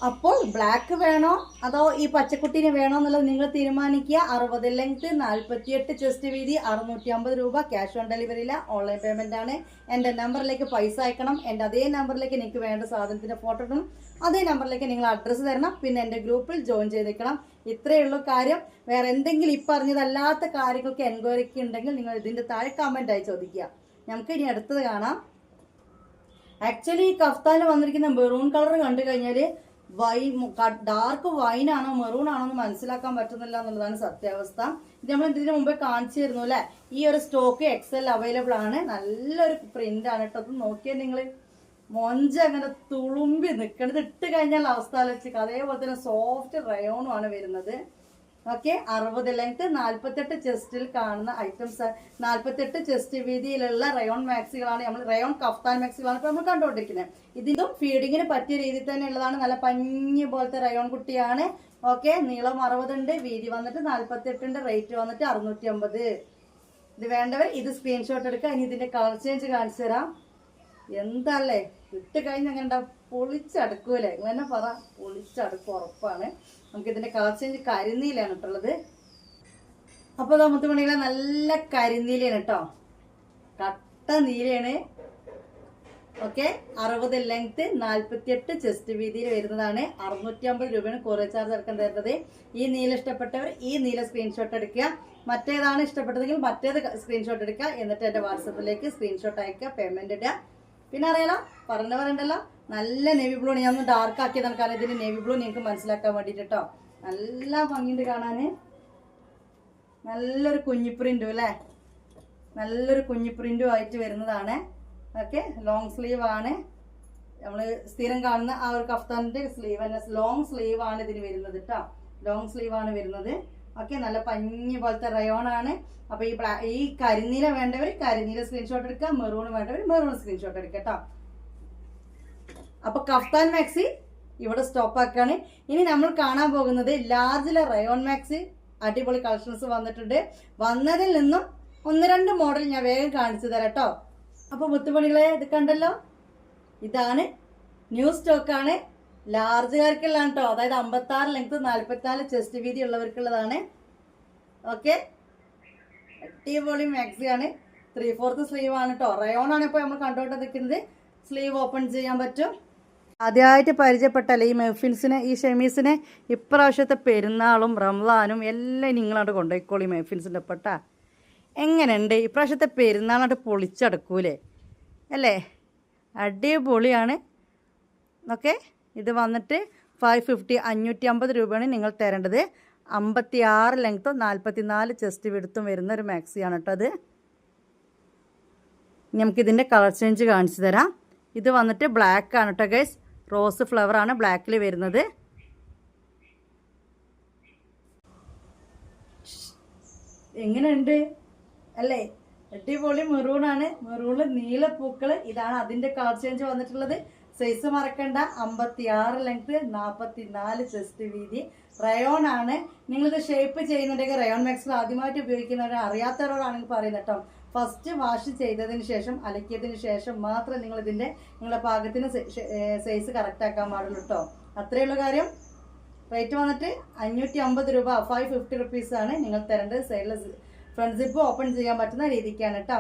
അപ്പോൾ ബ്ലാക്ക് വേണോ? അതോ ഈ പച്ചക്കുട്ടീനെ വേണോ എന്നുള്ളത് നിങ്ങൾ തീരുമാനിക്കുക. അറുപത് ലെങ്ത് നാൽപ്പത്തിയെട്ട് ചെസ്റ്റ് വീതി അറുന്നൂറ്റി അമ്പത് രൂപ ക്യാഷ് ഓൺ ഡെലിവറിയില്ല ഓൺലൈൻ പേയ്മെന്റ് ആണ്. എന്റെ നമ്പറിലേക്ക് പൈസ അയക്കണം. എന്റെ അതേ നമ്പറിലേക്ക് എനിക്ക് വേണ്ട സാധനത്തിന്റെ ഫോട്ടോ ഇടണം. അതേ നമ്പറിലേക്ക് നിങ്ങൾ അഡ്രസ്സ് തരണം. പിന്നെ എന്റെ ഗ്രൂപ്പിൽ ജോയിൻ ചെയ്തേക്കണം ഇത്രയേ ഉള്ളൂ കാര്യം. വേറെ എന്തെങ്കിലും ഈ പറഞ്ഞതല്ലാത്ത കാര്യങ്ങൾക്ക് എൻക്വയറിക്ക് ഉണ്ടെങ്കിൽ നിങ്ങൾ ഇതിന്റെ താഴെ കമന്റ് ആയി ചോദിക്കുക. നമുക്ക് ഇനി അടുത്തത് കാണാം. ആക്ച്വലി ഈ കഫ്താനിൽ വന്നിരിക്കുന്ന മെറൂൺ കളർ കണ്ടു കഴിഞ്ഞാൽ വൈൻ ഡാർക്ക് വൈൻ ആണോ മെറൂൺ ആണോ എന്ന് മനസ്സിലാക്കാൻ പറ്റുന്നില്ല എന്നുള്ളതാണ് സത്യാവസ്ഥ. ഇത് നമ്മൾ ഇതിന് മുമ്പേ കാണിച്ചിരുന്നു അല്ലെ? ഈ ഒരു സ്റ്റോക്ക് എക്സൽ അവൈലബിൾ ആണ്. നല്ലൊരു പ്രിന്റ് ആണ് കേട്ടോ. നോക്കിയാൽ നിങ്ങൾ മൊഞ്ച അങ്ങനെ തുളുമ്പി നിൽക്കണത് ഇട്ട് കഴിഞ്ഞാൽ അവസ്ഥ ആലോചിച്ച് അതേപോലെ തന്നെ സോഫ്റ്റ് റയോണും ആണ് വരുന്നത്. ഓക്കെ അറുപത് ലെങ്ത് നാൽപ്പത്തെട്ട് ചെസ്റ്റിൽ കാണുന്ന ഐറ്റംസ് നാൽപ്പത്തെട്ട് ചെസ്റ്റ് വീതിയിലുള്ള റയോൺ മാക്സികളാണ് നമ്മൾ റയോൺ കഫ്താൻ മാക്സികളാണ് ഇപ്പൊ നമ്മൾ കണ്ടുകൊണ്ടിരിക്കുന്നത്. ഇതിന്റെ ഫീഡിങ്ങിന് പറ്റിയ രീതിയിൽ തന്നെ ഉള്ളതാണ്. നല്ല പഞ്ഞി പോലത്തെ റയോൺ കുട്ടിയാണ്. ഓക്കെ നീളം അറുപതുണ്ട് വീതി വന്നിട്ട് നാൽപ്പത്തെട്ടുണ്ട് റേറ്റ് വന്നിട്ട് അറുന്നൂറ്റി അമ്പത് ഇത് വേണ്ടവർ ഇത് സ്ക്രീൻഷോട്ട് എടുക്കുക. ഇനി ഇതിന്റെ കളർ ചേഞ്ച് കാണിച്ചു തരാം. എന്തല്ലേ? ഇട്ട് കഴിഞ്ഞ് അങ്ങനെ പൊളിച്ചടക്കൂലേ ഇങ്ങനെ പറ. പൊളിച്ചടക്കും ഉറപ്പാണ്. നമുക്ക് ഇതിന്റെ കളർ ചേഞ്ച് കരിനീലാണ് ഇട്ടുള്ളത് അപ്പോൾ മുത്തുമണികളെ നല്ല കരിനീലയാണ് കേട്ടോ കട്ട നീലയാണ്. ഓക്കെ അറുപത് ലെങ്ത് നാൽപ്പത്തിയെട്ട് ചെസ്റ്റ് വീതിയിൽ വരുന്നതാണ്. അറുന്നൂറ്റി അമ്പത് രൂപയാണ് കുറേ ചാർജ് അടക്കം തരുന്നത്. ഈ നീല ഇഷ്ടപ്പെട്ടവർ ഈ നീല സ്ക്രീൻഷോട്ട് എടുക്കുക. മറ്റേതാണ് ഇഷ്ടപ്പെട്ടതെങ്കിൽ മറ്റേത് സ്ക്രീൻഷോട്ട് എടുക്കുക. എന്നിട്ട് എന്റെ വാട്സപ്പിലേക്ക് സ്ക്രീൻഷോട്ട് അയക്കുക പേയ്മെന്റ് ഇടുക. പിന്നെ അറിയാലോ പറഞ്ഞ പറയണ്ടല്ലോ. നല്ല നേവി ബ്ലൂ ഞാൻ ഒന്ന് ഡാർക്ക് ആക്കിയതാണ് കാരണം ഇതിന് നേവി ബ്ലൂ നിങ്ങൾക്ക് മനസ്സിലാക്കാൻ വേണ്ടിയിട്ട് കേട്ടോ നല്ല ഭംഗിയുണ്ട് കാണാന്. നല്ലൊരു കുഞ്ഞി പ്രിന്റും അല്ലേ? നല്ലൊരു കുഞ്ഞി പ്രിന്റും ആയിട്ട് വരുന്നതാണ്. ഓക്കെ ലോങ് സ്ലീവ് ആണ്. നമ്മൾ സ്ഥിരം കാണുന്ന ആ ഒരു കഫ്താനിന്റെ സ്ലീവ് തന്നെ. ലോങ് സ്ലീവ് ആണ് ഇതിന് വരുന്നത് കേട്ടോ ലോങ് സ്ലീവ് ആണ് വരുന്നത്. ഓക്കെ നല്ല പഞ്ഞി പോലത്തെ റയോൺ ആണ് അപ്പൊ ഈ ഈ കരിനീല വേണ്ടവർ കരിനീല സ്ക്രീൻഷോട്ട് എടുക്കുക മെറൂൺ വേണ്ടവർ മെറൂൺ സ്ക്രീൻഷോട്ട് എടുക്കുക കേട്ടോ അപ്പൊ കഫ്താൻ മാക്സി ഇവിടെ സ്റ്റോപ്പ് ആക്കാണ്. ഇനി നമ്മൾ കാണാൻ പോകുന്നത് ലാർജിലെ റയോൺ മാക്സി അടിപൊളി കളക്ഷൻസ് വന്നിട്ടുണ്ട്. വന്നതിൽ നിന്നും ഒന്ന് രണ്ട് മോഡൽ ഞാൻ വേഗം കാണിച്ചു തരാം കേട്ടോ അപ്പൊ മുത്തുപണികളെ ഇത് കണ്ടല്ലോ? ഇതാണ് ന്യൂ സ്റ്റോക്കാണ് ലാർജുകാർക്കുള്ളതാണ് കേട്ടോ അതായത് അമ്പത്തി ആറ് ലെങ്ത് നാല്പത്തി നാല് ചെസ്റ്റ് വീതി ഉള്ളവർക്കുള്ളതാണ്. ഓക്കെ അടിപൊളി മാക്സി ആണ്. ത്രീ ഫോർത്ത് സ്ലീവ് ആണ് കേട്ടോ റയോൺ ആണ് ഇപ്പോൾ നമ്മൾ കണ്ടുകൊണ്ട് നിൽക്കുന്നത് സ്ലീവ് ഓപ്പൺ ചെയ്യാൻ പറ്റും. ആദ്യമായിട്ട് പരിചയപ്പെട്ടല്ലേ ഈ മെഫിൻസിനെ ഈ ഷെമീസിനെ ഇപ്രാവശ്യത്തെ പെരുന്നാളും റംലാനും എല്ലാം നിങ്ങളോട് ഈ മെഫിൻസിന്റെ ഒപ്പട്ട എങ്ങനെയുണ്ട്? ഇപ്രാവശ്യത്തെ പെരുന്നാളായിട്ട് പൊളിച്ചടക്കൂലേ? അല്ലേ? അടിപൊളിയാണ്. ഓക്കെ ഇത് വന്നിട്ട് ഫൈവ് ഫിഫ്റ്റി അഞ്ഞൂറ്റി അമ്പത് രൂപയാണ് നിങ്ങൾ തരേണ്ടത്. അമ്പത്തി ആറ് ലെങ്ത്തും നാൽപ്പത്തി നാല് ചെസ്റ്റ് വിടുത്തും വരുന്ന ഒരു മാക്സിയാണ് കേട്ടോ അത്. നമുക്കിതിന്റെ കളർ ചേഞ്ച് കാണിച്ചു തരാം. ഇത് വന്നിട്ട് ബ്ലാക്ക് ആണ് കേട്ടോ ഗൈസ് റോസ് ഫ്ലവർ ആണ് ബ്ലാക്കിൽ വരുന്നത്. എങ്ങനെയുണ്ട്? അല്ലേ? അടിപൊളി മെറൂണാണ് മെറൂണിൽ നീല പൂക്കൾ ഇതാണ് അതിന്റെ കളർ ചേഞ്ച് വന്നിട്ടുള്ളത്. സൈസ് മറക്കണ്ട. അമ്പത്തി ആറ് ലെങ്ത് നാൽപ്പത്തി നാല് ചെസ്റ്റ് വീതി. റയോൺ ആണ്. നിങ്ങളിത് ഷേപ്പ് ചെയ്യുന്നുണ്ടെങ്കിൽ റയോൺ മാക്സിൽ ആദ്യമായിട്ട് ഉപയോഗിക്കുന്നവർ അറിയാത്തവരോടാണെങ്കിൽ പറയുന്നത് കേട്ടോ. ഫസ്റ്റ് വാഷ് ചെയ്തതിന് ശേഷം അലക്കിയതിന് ശേഷം മാത്രം നിങ്ങൾ ഇതിന്റെ നിങ്ങളുടെ പാകത്തിന് സൈസ് കറക്റ്റ് ആക്കാൻ പാടുള്ളൂ കേട്ടോ. അത്രയുള്ള കാര്യം. റേറ്റ് വന്നിട്ട് അഞ്ഞൂറ്റി അമ്പത് രൂപ ഫൈവ് ഫിഫ്റ്റി റുപ്പീസ് ആണ് നിങ്ങൾ തരേണ്ടത്. സൈഡിൽ ഫ്രണ്ട് സിപ്പ് ഓപ്പൺ ചെയ്യാൻ പറ്റുന്ന രീതിക്കാണ് കേട്ടോ.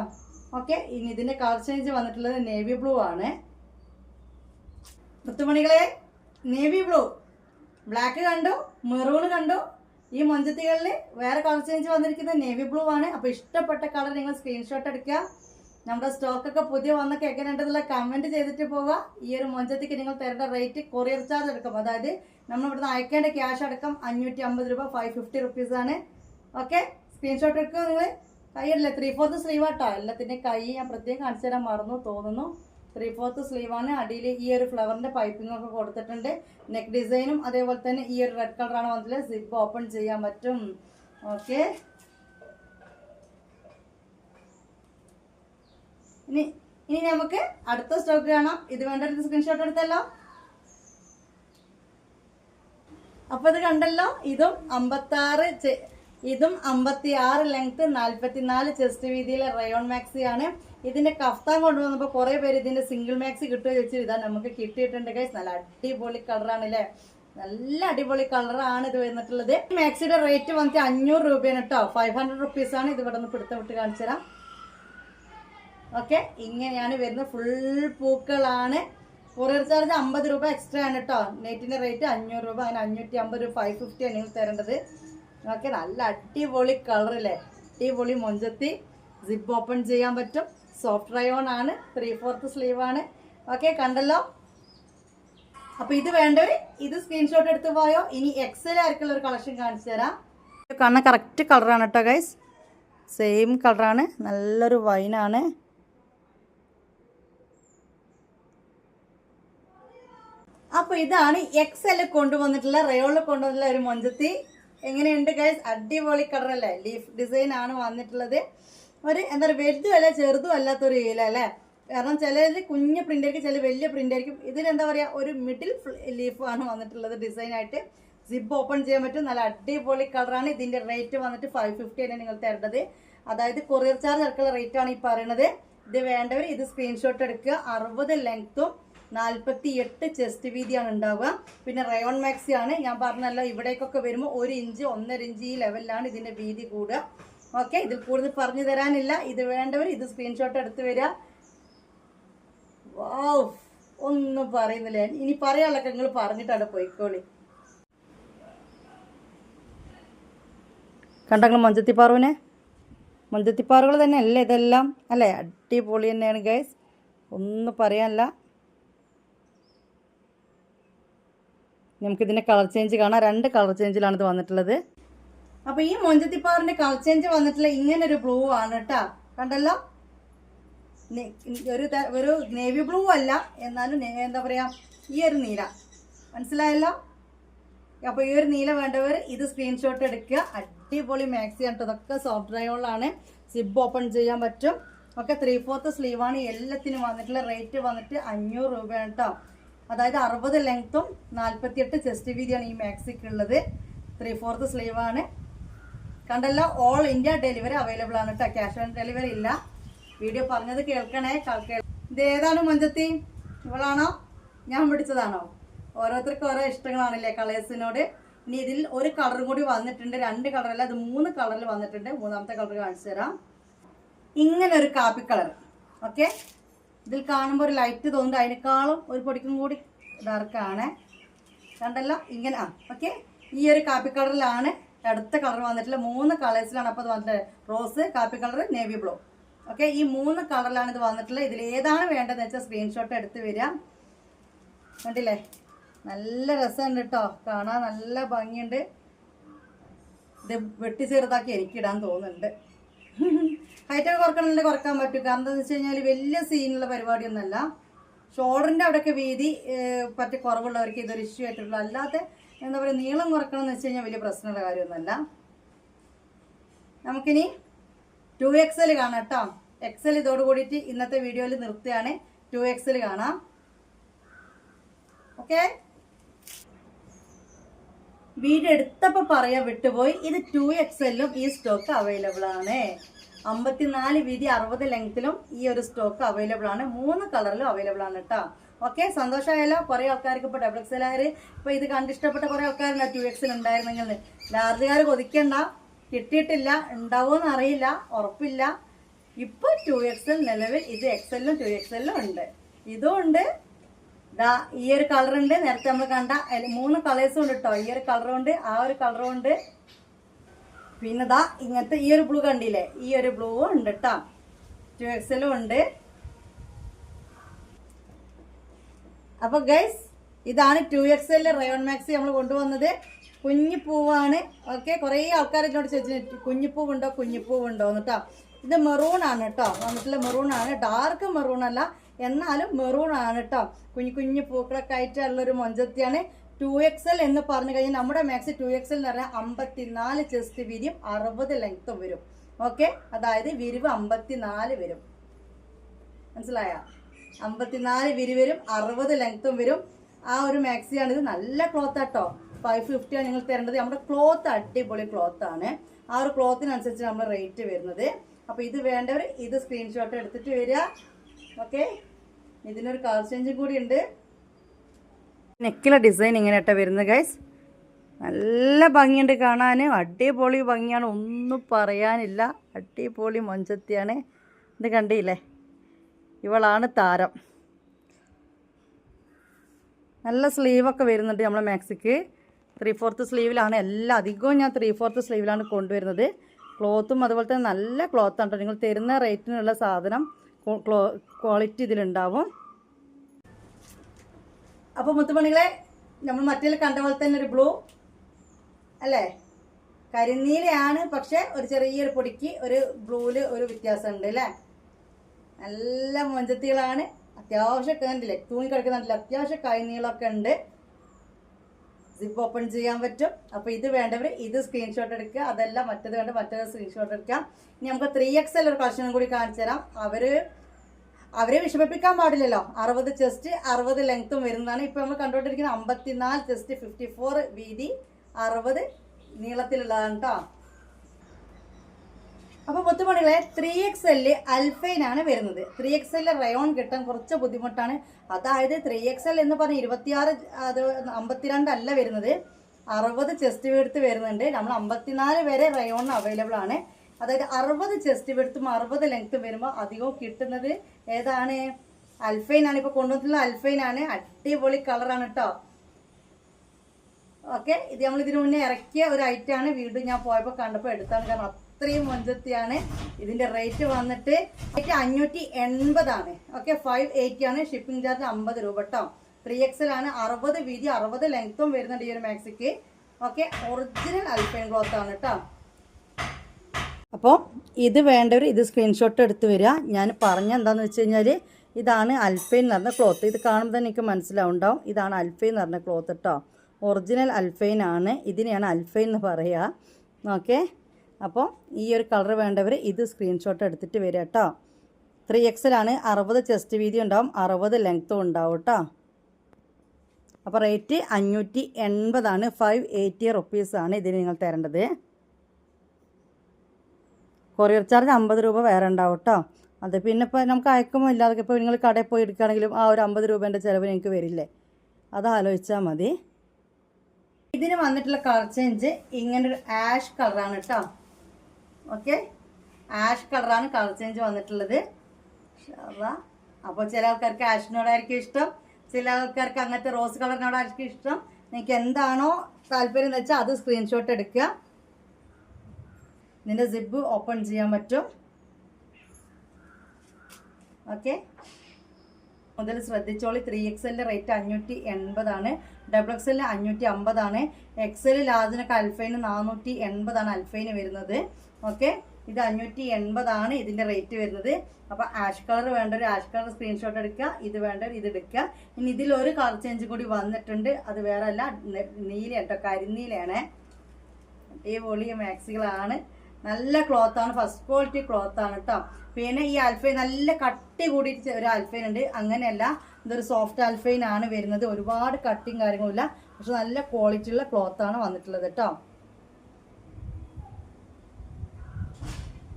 ഓക്കെ ഇനി ഇതിന്റെ കളർ ചേഞ്ച് വന്നിട്ടുള്ളത് നേവി ബ്ലൂ ആണ്. മുത്തുമണികളെ നേവി ബ്ലൂ. ബ്ലാക്ക് കണ്ടു മെറൂൺ കണ്ടു. ഈ മൊഞ്ചത്തികളിൽ വേറെ കളർ ചേഞ്ച് വന്നിരിക്കുന്നത് നേവി ബ്ലൂ ആണ്. അപ്പോൾ ഇഷ്ടപ്പെട്ട കളർ നിങ്ങൾ സ്ക്രീൻഷോട്ട് എടുക്കുക. നമ്മുടെ സ്റ്റോക്കൊക്കെ പുതിയ വന്നൊക്കെ എങ്ങനെയുണ്ടെന്നുള്ള കമന്റ് ചെയ്തിട്ട് പോവുക. ഈ ഒരു മഞ്ചത്തിക്ക് നിങ്ങൾ തരേണ്ട റേറ്റ് കൊറിയർ ചാർജ് എടുക്കും അതായത് നമ്മൾ ഇവിടുന്ന് അയക്കേണ്ട ക്യാഷ് അടക്കം അഞ്ഞൂറ്റി അമ്പത് രൂപ ഫൈവ് ഫിഫ്റ്റി റുപ്പീസ് ആണ്. ഓക്കെ സ്ക്രീൻഷോട്ട് എടുക്കുക നിങ്ങൾ കൈ അല്ലേ ത്രീ ഫോർത്ത് സ്ലീവാട്ടോ എല്ലാത്തിന്റെ കൈ ഞാൻ പ്രത്യേകം കാണിച്ചു തരാൻ മറന്നു തോന്നുന്നു. ത്രീ ഫോർത്ത് സ്ലീവാണ് അടിയിൽ ഈ ഒരു ഫ്ലവറിന്റെ പൈപ്പിംഗ് ഒക്കെ കൊടുത്തിട്ടുണ്ട്. നെക്ക് ഡിസൈനും അതേപോലെ തന്നെ ഈ ഒരു റെഡ് കളറാണ് വന്നിട്ടുള്ളത് സിപ്പ് ഓപ്പൺ ചെയ്യാൻ പറ്റും. ഓക്കെ ഇനി ഇനി നമുക്ക് അടുത്ത സ്റ്റോക്ക് കാണാം. ഇത് വേണ്ട ഒരു സ്ക്രീൻഷോട്ട് എടുത്തല്ലോ. അപ്പൊ ഇത് കണ്ടല്ലോ? ഇതും അമ്പത്താറ് ഇതും അമ്പത്തി ആറ് ലെങ്ത് നാൽപ്പത്തിനാല് ചെസ്റ്റ് വീതിയിലെ റയോൺ മാക്സി ആണ്. ഇതിന്റെ കഫ്താൻ കൊണ്ടുവന്നപ്പോൾ കുറെ പേര് ഇതിന്റെ സിംഗിൾ മാക്സി കിട്ടുക ചോദിച്ചു. ഇതാ നമുക്ക് കിട്ടിയിട്ടുണ്ട് ഗൈസ് നല്ല അടിപൊളി കളറാണ് അല്ലേ നല്ല അടിപൊളി കളറാണ് ഇത് വന്നിട്ടുള്ളത്. മാക്സിയുടെ റേറ്റ് വന്നിട്ട് അഞ്ഞൂറ് രൂപയാണ് കേട്ടോ ഫൈവ് ഹൺഡ്രഡ് റുപ്പീസ് ആണ്. ഇത് ഇവിടെ നിന്ന് പിടുത്തം വിട്ട് കാണിച്ചു തരാം. ഓക്കെ ഇങ്ങനെയാണ് വരുന്നത്. ഫുൾ പൂക്കളാണ്. കൊറിയർ ചാർജ് അമ്പത് രൂപ എക്സ്ട്രാ ആണ് കേട്ടോ നെറ്റിന്റെ റേറ്റ് അഞ്ഞൂറ് രൂപ. അങ്ങനെ അഞ്ഞൂറ്റി അമ്പത് രൂപ ഫൈവ് ഫിഫ്റ്റി ആണ് നിങ്ങൾ തരേണ്ടത്. ഓക്കെ നല്ല അടിപൊളി കളറല്ലേ അടിപൊളി മൊഞ്ചത്തി സിപ്പ് ഓപ്പൺ ചെയ്യാൻ പറ്റും. സോഫ്റ്റ് റയോൺ ആണ് ത്രീ ഫോർത്ത് സ്ലീവ് ആണ്. ഓക്കെ കണ്ടല്ലോ? അപ്പൊ ഇത് വേണ്ടവർ ഇത് സ്ക്രീൻഷോട്ട് എടുത്തു പോയോ? ഇനി എക്സൽ ആർക്കുള്ള ഒരു കളക്ഷൻ കാണിച്ചു തരാം. കാണുന്ന കറക്റ്റ് കളറാണ് കേട്ടോ ഗൈസ് സെയിം കളറാണ് നല്ലൊരു വൈനാണ് അപ്പൊ ഇതാണ് എക്സ് കൊണ്ടുവന്നിട്ടുള്ള റയോളിൽ കൊണ്ടുവന്നിട്ടുള്ള ഒരു മൊഞ്ചത്തി. എങ്ങനെയുണ്ട് ഗൈസ് അടിപൊളി കളർ അല്ലേ? ലീഫ് ഡിസൈൻ ആണ് വന്നിട്ടുള്ളത്. ഒരു എന്താ പറയുക വലുതും അല്ല ചെറുതും അല്ലാത്തൊരു ഇല അല്ലേ? കാരണം ചിലതിൽ കുഞ്ഞ് പ്രിന്റ് ആയിരിക്കും ചില വലിയ പ്രിന്റ് ആയിരിക്കും. ഇതിലെന്താ പറയുക ഒരു മിഡിൽ ലീഫ് ആണ് വന്നിട്ടുള്ളത് ഡിസൈൻ ആയിട്ട്. സിബ് ഓപ്പൺ ചെയ്യാൻ പറ്റും. നല്ല അടിപൊളി കളറാണ് ഇതിന്റെ റേറ്റ് വന്നിട്ട് ഫൈവ് ഫിഫ്റ്റി ആണ് നിങ്ങൾ തരേണ്ടത്. അതായത് കൊറിയർ ചാർജ് അടക്കമുള്ള റേറ്റ് ആണ് ഈ പറയുന്നത്. ഇത് വേണ്ടവർ ഇത് സ്ക്രീൻഷോട്ട് എടുക്കുക. അറുപത് ലെങ്ത്തും നാൽപ്പത്തി എട്ട് ചെസ്റ്റ് വീതിയാണ് ഉണ്ടാവുക. പിന്നെ റയോൺ മാക്സി ആണ് ഞാൻ പറഞ്ഞല്ല ഇവിടേക്കൊക്കെ വരുമ്പോൾ ഒരു ഇഞ്ച് ഒന്നര ഇഞ്ച് ഈ ലെവലിലാണ് ഇതിന്റെ വീതി കൂടുക. ഓക്കെ ഇതിൽ കൂടുതൽ പറഞ്ഞു തരാനില്ല. ഇത് വേണ്ടവർ ഇത് സ്ക്രീൻഷോട്ട് എടുത്ത് വരിക. വാവ് ഒന്നും പറയുന്നില്ല. ഇനി പറയാനുള്ളതൊക്കെ നിങ്ങൾ പറഞ്ഞിട്ടാണ് പോയിക്കോളി. കണ്ടങ്ങൾ മഞ്ചത്തിപ്പാറുവിനെ മഞ്ചത്തിപ്പാറുകൾ തന്നെ അല്ലേ ഇതെല്ലാം? അല്ലേ? അടിപൊളി തന്നെയാണ് ഗൈസ് ഒന്നും പറയാനില്ല. നമുക്കിതിന്റെ കളർ ചേഞ്ച് കാണാം. രണ്ട് കളർ ചേഞ്ചിലാണ് ഇത് വന്നിട്ടുള്ളത്. അപ്പോൾ ഈ മൊഞ്ചത്തിപ്പാറിന്റെ കളർ ചേഞ്ച് വന്നിട്ടുള്ള ഇങ്ങനെ ഒരു ബ്ലൂ ആണ് കേട്ടോ കണ്ടല്ലോ? ഒരു ഒരു നേവി ബ്ലൂ അല്ല എന്നാലും എന്താ പറയാ ഈ ഒരു നീല. മനസ്സിലായല്ലോ? അപ്പൊ ഈ ഒരു നീല വേണ്ടവർ ഇത് സ്ക്രീൻഷോട്ട് എടുക്കുക. അടിപൊളി മാക്സി ആണ്. ഇതൊക്കെ സോഫ്റ്റ് ഡ്രൈവുകളാണ് സിബ് ഓപ്പൺ ചെയ്യാൻ പറ്റും. ഒക്കെ ത്രീ ഫോർത്ത് സ്ലീവാണ് എല്ലാത്തിനും വന്നിട്ടുള്ള റേറ്റ് വന്നിട്ട് അഞ്ഞൂറ് രൂപയാണ് കേട്ടോ അതായത് അറുപത് ലെങ്ത്തും നാൽപ്പത്തിയെട്ട് ചെസ്റ്റ് വീതിയാണ് ഈ മാക്സിക്ക് ഉള്ളത് ത്രീ ഫോർത്ത് സ്ലീവ് ആണ്. കണ്ടല്ലോ ഓൾ ഇന്ത്യ ഡെലിവറി അവൈലബിൾ ആണ് കേട്ടോ ക്യാഷ് ഓൺ ഡെലിവറി ഇല്ല. വീഡിയോ പറഞ്ഞത് കേൾക്കണേ കേൾക്കേ ഇത് ഏതാണ് മഞ്ചത്തി ഇവളാണോ? ഞാൻ പിടിച്ചതാണോ? ഓരോരുത്തർക്കും ഓരോ ഇഷ്ടങ്ങളാണല്ലേ കളേഴ്സിനോട് ഇനി ഇതിൽ ഒരു കളറും കൂടി വന്നിട്ടുണ്ട്. രണ്ട് കളറല്ല അത് മൂന്ന് കളറിൽ വന്നിട്ടുണ്ട്. മൂന്നാമത്തെ കളർ കാണിച്ചു തരാം. ഇങ്ങനെ ഒരു കാപ്പി കളർ ഓക്കെ ഇതിൽ കാണുമ്പോൾ ഒരു ലൈറ്റ് തോന്നുന്നുണ്ട്. അതിനേക്കാളും ഒരു പൊടിക്കും കൂടി ഡാർക്കാണ് കണ്ടല്ലോ? ഇങ്ങനെ ആ ഓക്കെ ഈ ഒരു കാപ്പി കളറിലാണ് അടുത്ത കളർ വന്നിട്ടുള്ള മൂന്ന് കളേഴ്സിലാണ് അപ്പോൾ അത് വന്നിട്ടുള്ളത്. റോസ് കാപ്പി കളർ നേവി ബ്ലൂ. ഓക്കെ ഈ മൂന്ന് കളറിലാണ് ഇത് വന്നിട്ടുള്ളത്. ഇതിൽ ഏതാണ് വേണ്ടതെന്ന് വെച്ചാൽ സ്ക്രീൻഷോട്ട് എടുത്ത് വരിക കണ്ടില്ലേ? നല്ല രസമുണ്ട് കേട്ടോ കാണാൻ നല്ല ഭംഗിയുണ്ട്. ഇത് വെട്ടി ചെറുതാക്കി എനിക്ക് ഇടാൻ തോന്നുന്നുണ്ട്. ഹൈറ്റൊക്കെ കുറക്കണമെങ്കിൽ കുറയ്ക്കാൻ പറ്റും. കാരണം എന്താണെന്ന് വെച്ച് കഴിഞ്ഞാൽ വലിയ സീനുള്ള പരിപാടിയൊന്നുമല്ല. ഷോൾഡറിന്റെ അവിടെയൊക്കെ വീതി പറ്റി കുറവുള്ളവർക്ക് ഇതൊരു ഇഷ്യൂ ആയിട്ടുള്ളൂ. അല്ലാതെ എന്താ പറയുക നീളം കുറക്കണം എന്ന് വെച്ച് കഴിഞ്ഞാൽ വലിയ പ്രശ്നമുള്ള കാര്യമൊന്നുമല്ല. നമുക്കിനി ടു എക്സൽ കാണാം കേട്ടോ. എക്സൽ ഇതോട് കൂടിയിട്ട് ഇന്നത്തെ വീഡിയോയിൽ നിർത്തുകയാണ്. ടു എക്സൽ കാണാം. ഓക്കെ വീഡിയോ എടുത്തപ്പോൾ പറയാൻ വിട്ടുപോയി. ഇത് ടു എക്സലിലും ഈ സ്റ്റോക്ക് അവൈലബിൾ ആണ്. അമ്പത്തിനാല് വീതി അറുപത് ലെങ്ത്തിലും ഈ ഒരു സ്റ്റോക്ക് അവൈലബിൾ ആണ്. മൂന്ന് കളറിലും അവൈലബിൾ ആണ് കേട്ടോ ഓക്കെ സന്തോഷമായല്ലോ. കുറേ ആൾക്കാർക്ക് ഇപ്പോൾ ഡബിൾ എക്സൽ ആര് ഇപ്പോൾ ഇത് കണ്ടിഷ്ടപ്പെട്ട കുറേ ആൾക്കാരുണ്ട്. ടു എക്സിൽ ഉണ്ടായിരുന്നെങ്കിൽ ലാർജുകാർ കൊതിക്കണ്ട. കിട്ടിയിട്ടില്ല. ഉണ്ടാവുമെന്ന് അറിയില്ല. ഉറപ്പില്ല. ഇപ്പോൾ ടു എക്സൽ നിലവിൽ ഇത് എക്സലിലും ടു എക്സലിലും ഉണ്ട്. ഇതും ഉണ്ട്. ദാ ഈ ഒരു കളറുണ്ട് നേരത്തെ നമ്മൾ കണ്ട മൂന്ന് കളേഴ്സും ഉണ്ട് കേട്ടോ ഈ ഒരു കളറും ഉണ്ട് ആ ഒരു കളറും ഉണ്ട്. പിന്നെ ദാ ഇങ്ങനത്തെ ഈ ഒരു ബ്ലൂ കണ്ടില്ലേ? ഈ ഒരു ബ്ലൂ ഉണ്ട് കേട്ടോ ടു എക്സലും ഉണ്ട്. അപ്പൊ ഗൈസ് ഇതാണ് ടു എക്സലിലെ റയോൺ മാക്സി നമ്മൾ കൊണ്ടുവന്നത്. കുഞ്ഞിപ്പൂവാണ് ഓക്കെ കുറേ ആൾക്കാർ എന്നോട് ചോദിച്ചു കുഞ്ഞിപ്പൂവുണ്ടോ കുഞ്ഞിപ്പൂവുണ്ടോ എന്ന് കേട്ടോ ഇത് മെറൂൺ ആണ് കേട്ടോ വന്നിട്ടുള്ള മെറൂൺ ആണ്. ഡാർക്ക് മെറൂൺ അല്ല എന്നാലും മെറൂൺ ആണ് കേട്ടോ കുഞ്ഞു കുഞ്ഞു പൂക്കളൊക്കെ ആയിട്ടുള്ളൊരു മൊഞ്ചത്തിയാണ്. ടു എക്സ് എൽ എന്ന് പറഞ്ഞു കഴിഞ്ഞാൽ നമ്മുടെ മാക്സ് ടു എക്സ് എൽ എന്ന് പറഞ്ഞാൽ അമ്പത്തിനാല് ചെസ്റ്റ് വിരിയും അറുപത് ലെങ്ത്തും വരും. ഓക്കെ അതായത് വിരിവ് അമ്പത്തിനാല് വരും. മനസ്സിലായ? അമ്പത്തിനാല് വിരി വരും അറുപത് ലെങ്ത്തും വരും. ആ ഒരു മാക്സിയാണ് ഇത് നല്ല ക്ലോത്ത് ആട്ടോ. ഫൈവ് ഫിഫ്റ്റിയാണ് നിങ്ങൾ തരേണ്ടത്. നമ്മുടെ ക്ലോത്ത് അടിപൊളി ക്ലോത്ത് ആണ്. ആ ഒരു ക്ലോത്തിനനുസരിച്ച് നമ്മൾ റേറ്റ് വരുന്നത്. അപ്പോൾ ഇത് വേണ്ടവർ ഇത് സ്ക്രീൻഷോട്ട് എടുത്തിട്ട് വരിക. ഓക്കെ ഇതിനൊരു കളർ ചേഞ്ചും കൂടി ഉണ്ട്. നെക്കിലെ ഡിസൈൻ ഇങ്ങനെ കേട്ടോ വരുന്നത് ഗൈസ് നല്ല ഭംഗിയുണ്ട് കാണാൻ അടിപൊളി ഭംഗിയാണ്. ഒന്നും പറയാനില്ല. അടിപൊളി മൊഞ്ചത്തിയാണ് ഇത് കണ്ടില്ലേ? ഇവളാണ് താരം. നല്ല സ്ലീവൊക്കെ വരുന്നുണ്ട് നമ്മളെ മാക്സിക്ക്. Three fourth സ്ലീവിലാണ്. എല്ലാം അധികവും ഞാൻ ത്രീ ഫോർത്ത് സ്ലീവിലാണ് കൊണ്ടുവരുന്നത്. ക്ലോത്തും അതുപോലെ തന്നെ നല്ല ക്ലോത്താണ് നിങ്ങൾ തരുന്ന റേറ്റിനുള്ള സാധനം ക്വാളിറ്റി ഇതിലുണ്ടാവും. അപ്പോൾ മുത്തുമണികളെ നമ്മൾ മറ്റേ കണ്ട പോലെ തന്നെ ഒരു ബ്ലൂ അല്ലേ? കരിനീലയാണ് പക്ഷെ ഒരു ചെറിയൊരു പൊടിക്ക് ഒരു ബ്ലൂവിൽ ഒരു വ്യത്യാസമുണ്ട് അല്ലേ? നല്ല മൊഞ്ചത്തികളാണ്. അത്യാവശ്യം കണ്ടില്ലേ? തൂങ്ങി കിടക്കുന്നുണ്ടല്ലേ അത്യാവശ്യം കൈനീളമൊക്കെ ഉണ്ട്. സിപ്പ് ഓപ്പൺ ചെയ്യാൻ പറ്റും. അപ്പോൾ ഇത് വേണ്ടവർ ഇത് സ്ക്രീൻഷോട്ട് എടുക്കുക. അതെല്ലാം മറ്റത് വേണ്ട മറ്റേത് സ്ക്രീൻഷോട്ട് എടുക്കാം. ഇനി നമുക്ക് ത്രീ എക്സ് എൽ ഒരു കളക്ഷനും കൂടി കാണിച്ചു തരാം അവർ അവരെ വിഷമിപ്പിക്കാൻ പാടില്ലല്ലോ. അറുപത് ചെസ്റ്റ് അറുപത് ലെങ്ത്തും വരുന്നതാണ്. ഇപ്പൊ നമ്മൾ കണ്ടുകൊണ്ടിരിക്കുന്നത് അമ്പത്തിനാല് ചെസ്റ്റ് ഫിഫ്റ്റി ഫോർ വീതി അറുപത് നീളത്തിലുള്ളതാണ് കേട്ടോ അപ്പൊ മുത്തുമണികളെ ത്രീ എക്സ് എല്ല് അൽഫൈൻ ആണ് വരുന്നത്. ത്രീ എക്സ് എല്ല് റയോൺ കിട്ടാൻ കുറച്ച് ബുദ്ധിമുട്ടാണ്. അതായത് ത്രീ എക്സ് എൽ എന്ന് പറഞ്ഞ ഇരുപത്തിയാറ് അത് അമ്പത്തിരണ്ട് അല്ല വരുന്നത്. അറുപത് ചെസ്റ്റ് എടുത്ത് വരുന്നുണ്ട്. നമ്മൾ അമ്പത്തിനാല് വരെ റയോൺ അവൈലബിൾ ആണ്. അതായത് അറുപത് ചെസ്റ്റ് വെടുത്തും അറുപത് ലെങ്ത്തും വരുമ്പോൾ അധികവും കിട്ടുന്നത് ഏതാണ്? അൽഫൈൻ ആണ്. ഇപ്പൊ കൊണ്ടുവന്നിട്ടുള്ള അൽഫൈൻ ആണ്. അടിപൊളി കളറാണ് കേട്ടോ ഓക്കെ ഇത് നമ്മൾ ഇതിനു മുന്നേ ഇറക്കിയ ഒരു ഐറ്റം ആണ്. വീണ്ടും ഞാൻ പോയപ്പോൾ കണ്ടപ്പോൾ എടുത്താണ്. കാരണം അത്രയും മൊഞ്ചത്തിയാണ്. ഇതിന്റെ റേറ്റ് വന്നിട്ട് റേറ്റ് അഞ്ഞൂറ്റി എൺപതാണ് ഓക്കെ ഫൈവ് എയ്റ്റി ആണ്. ഷിപ്പിംഗ് ചാർജ് അമ്പത് രൂപ കേട്ടോ ത്രീ എക്സൽ ആണ്. അറുപത് വീതി അറുപത് ലെങ്ത്തും വരുന്നുണ്ട് ഈ ഒരു മാക്സിക്ക് ഓക്കെ ഒറിജിനൽ അൽഫൈൻ ക്ലോത്ത് ആണ് കേട്ടോ അപ്പോൾ ഇത് വേണ്ടവർ ഇത് സ്ക്രീൻഷോട്ട് എടുത്ത് വരിക. ഞാൻ പറഞ്ഞ എന്താണെന്ന് വെച്ച് കഴിഞ്ഞാൽ ഇതാണ് അൽഫൈൻ എന്ന് പറഞ്ഞ ക്ലോത്ത് ഇത് കാണുമ്പോൾ തന്നെ എനിക്ക് മനസ്സിലാവുണ്ടാവും. ഇതാണ് അൽഫൈൻ എന്ന് പറഞ്ഞ ക്ലോത്ത് കേട്ടോ ഒറിജിനൽ അൽഫൈൻ ആണ്. ഇതിനെയാണ് അൽഫൈൻ എന്ന് പറയുക ഓക്കെ? അപ്പോൾ ഈ ഒരു കളർ വേണ്ടവർ ഇത് സ്ക്രീൻഷോട്ട് എടുത്തിട്ട് വരിക കേട്ടോ ത്രീ എക്സലാണ് അറുപത് ചെസ്റ്റ് വീതി ഉണ്ടാവും. അറുപത് ലെങ്ത്തും ഉണ്ടാവും കേട്ടോ അപ്പോൾ റേറ്റ് അഞ്ഞൂറ്റി എൺപതാണ്. ഫൈവ് എയ്റ്റി റുപ്പീസാണ് ഇതിന് നിങ്ങൾ തരേണ്ടത്. കൊറിയർ ചാർജ് അമ്പത് രൂപ വേറെ ഉണ്ടാവും കേട്ടോ അത് പിന്നെ ഇപ്പോൾ നമുക്ക് അയക്കുമ്പോൾ ഇല്ലാതെ ഇപ്പോൾ നിങ്ങൾ കടയിൽ പോയി എടുക്കുകയാണെങ്കിലും ആ ഒരു അമ്പത് രൂപേന്റെ ചിലവ് നിങ്ങൾക്ക് വരില്ലേ? അത് ആലോചിച്ചാൽ മതി. ഇതിന് വന്നിട്ടുള്ള കളർ ചേഞ്ച് ഇങ്ങനെ ഒരു ആഷ് കളറാണ് കേട്ടോ ഓക്കെ? ആഷ് കളറാണ് കളർ ചേഞ്ച് വന്നിട്ടുള്ളത്. അപ്പോൾ ചില ആൾക്കാർക്ക് ആഷിനോടായിരിക്കും ഇഷ്ടം. ചില ആൾക്കാർക്ക് അങ്ങനത്തെ റോസ് കളറിനോടായിരിക്കും ഇഷ്ടം. നിങ്ങൾക്ക് എന്താണോ താല്പര്യം എന്ന് വെച്ചാൽ അത് സ്ക്രീൻഷോട്ട് എടുക്കുക. ഇതിന്റെ സിബ് ഓപ്പൺ ചെയ്യാൻ പറ്റും. ഓക്കെ മുതൽ ശ്രദ്ധിച്ചോളി. ത്രീ എക്സലിന്റെ റേറ്റ് അഞ്ഞൂറ്റി എൺപതാണ് ഡബിൾ എക്സലിന് അഞ്ഞൂറ്റി അമ്പതാണ് എക്സൽ ലാർജിനൊക്കെ അൽഫൈന് നാനൂറ്റി എൺപതാണ് അൽഫൈന് വരുന്നത്. ഓക്കെ ഇത് അഞ്ഞൂറ്റി എൺപതാണ് ഇതിന്റെ റേറ്റ് വരുന്നത്. അപ്പോൾ ആഷ് കളർ വേണ്ട ഒരു ആഷ് കളർ സ്ക്രീൻഷോട്ട് എടുക്കുക. ഇത് വേണ്ട ഇത് എടുക്കുക. ഇനി ഇതിൽ ഒരു കളർ ചേഞ്ച് കൂടി വന്നിട്ടുണ്ട്. അത് വേറെ അല്ല നീല കേട്ടോ കരിനീലയാണ്. അടിപൊളി മാക്സികളാണ് നല്ല ക്ലോത്ത് ആണ്. ഫസ്റ്റ് ക്വാളിറ്റി ക്ലോത്ത് ആണ് കേട്ടോ പിന്നെ ഈ അൽഫൈൻ നല്ല കട്ടി കൂടിയിട്ട് ഒരു അൽഫൈൻ ഉണ്ട്. അങ്ങനെയല്ല ഇതൊരു സോഫ്റ്റ് അൽഫൈൻ ആണ് വരുന്നത്. ഒരുപാട് കട്ടിങ് കാര്യങ്ങളില്ല പക്ഷെ നല്ല ക്വാളിറ്റി ഉള്ള ക്ലോത്ത് ആണ് വന്നിട്ടുള്ളത് കേട്ടോ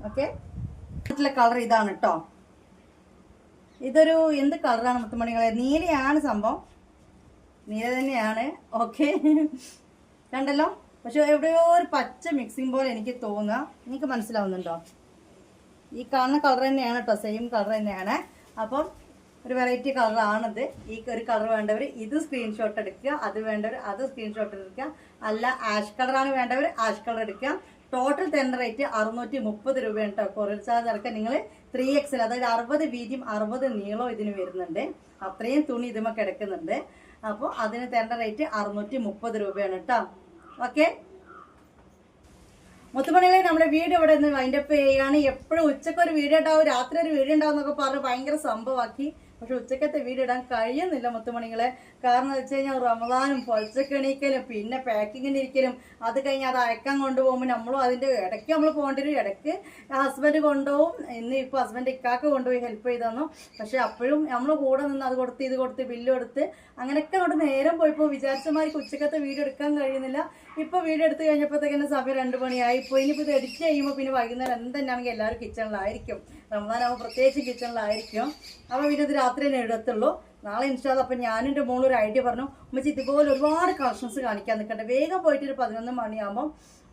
ഓക്കെ കളർ ഇതാണ് കേട്ടോ ഇതൊരു എന്ത് കളറാണ് മുത്തുമണികളെ? നീലയാണ് സംഭവം. നീല തന്നെയാണ്. ഓക്കെ കണ്ടല്ലോ പക്ഷെ എവിടെയോ ഒരു പച്ച മിക്സിങ് പോലെ എനിക്ക് തോന്നുക. നിങ്ങൾക്ക് മനസ്സിലാവുന്നുണ്ടോ? ഈ കാണുന്ന കളർ തന്നെയാണ് കേട്ടോ സെയിം കളർ തന്നെയാണ്. അപ്പം ഒരു വെറൈറ്റി കളറാണിത് ഈ ഒരു കളർ വേണ്ടവർ ഇത് സ്ക്രീൻഷോട്ട് എടുക്കുക അത് വേണ്ടവർ അത് സ്ക്രീൻഷോട്ട് എടുക്കുക. അല്ല ആഷ് കളറാണ് വേണ്ടവർ ആഷ് കളർ എടുക്കുക. ടോട്ടൽ ടെൻ റേറ്റ് അറുന്നൂറ്റി മുപ്പത് രൂപയാണ് കേട്ടോ കൊറിയർ ചാർജ് ഇറക്കാൻ നിങ്ങൾ ത്രീ എക്സൽ അതായത് അറുപത് വീതിയും അറുപത് നീളവും ഇതിന് വരുന്നുണ്ട്. അത്രയും തുണി ഇതുമൊക്കെ കിടക്കുന്നുണ്ട്. അപ്പോൾ അതിന് തരേണ്ട റേറ്റ് അറുന്നൂറ്റി മുപ്പത് രൂപയാണ് കേട്ടോ ഓക്കെ? മുത്തുമണികളെ നമ്മുടെ വീഡിയോ ഇവിടെ നിന്ന് വൈൻഡപ്പ് ചെയ്യുകയാണ് എപ്പോഴും ഉച്ചയ്ക്ക് ഒരു വീഡിയോ ഉണ്ടാവും രാത്രി ഒരു വീഡിയോ ഉണ്ടാവും എന്നൊക്കെ പറഞ്ഞ് ഭയങ്കര സംഭവമാക്കി. പക്ഷെ ഉച്ചക്കത്തെ വീഡിയോ ഇടാൻ കഴിയുന്നില്ല മുത്തുമണികളെ. കാരണം വെച്ച് കഴിഞ്ഞാൽ റമദാനും പൊളിച്ചക്കെണീക്കലും പിന്നെ പാക്കിങ്ങിന് ഇരിക്കലും അത് കഴിഞ്ഞ് അത് അയക്കാൻ കൊണ്ടുപോകുമ്പോൾ നമ്മളും അതിന്റെ ഇടയ്ക്ക് നമ്മൾ പോകേണ്ടി വരും. ഇടയ്ക്ക് ഹസ്ബൻഡ് കൊണ്ടുപോകും. ഇന്ന് ഇപ്പോൾ ഹസ്ബൻഡ് ഇക്കാക്ക് കൊണ്ടുപോയി ഹെൽപ്പ് ചെയ്ത് തന്നു. പക്ഷേ അപ്പോഴും നമ്മൾ കൂടെ നിന്ന് അത് കൊടുത്ത് ഇത് കൊടുത്ത് ബില്ല് കൊടുത്ത് അങ്ങനെയൊക്കെ അവിടെ നേരം പോയപ്പോൾ വിചാരിച്ചമാർക്ക് ഉച്ചക്കത്തെ വീഡിയോ എടുക്കാൻ കഴിയുന്നില്ല. ഇപ്പോൾ വീഡിയോ എടുത്ത് കഴിഞ്ഞപ്പോഴത്തേക്കും സമയം രണ്ട് മണിയായി ഇപ്പോൾ ഇനിയിപ്പോൾ ഇത് എഡിറ്റ് ചെയ്യുമ്പോൾ പിന്നെ വൈകുന്നേരം എന്തെന്നാണെങ്കിൽ എല്ലാവരും കിച്ചണിലായിരിക്കും റമദാനാകുമ്പോൾ പ്രത്യേകിച്ച് കിച്ചണിലായിരിക്കും അപ്പോൾ പിന്നെ ഇത് രാത്രി തന്നെ എടുത്തുള്ളൂ നാളെ ഇൻഷാല്ല അപ്പം ഞാനും എന്റെ മോളൊരു ഐഡിയ പറഞ്ഞു ഉമ്മച്ചി ഇതുപോലെ ഒരുപാട് കളക്ഷൻസ് കാണിക്കാൻ നിൽക്കട്ടെ വേഗം പോയിട്ട് ഒരു പതിനൊന്ന് മണിയാകുമ്പോൾ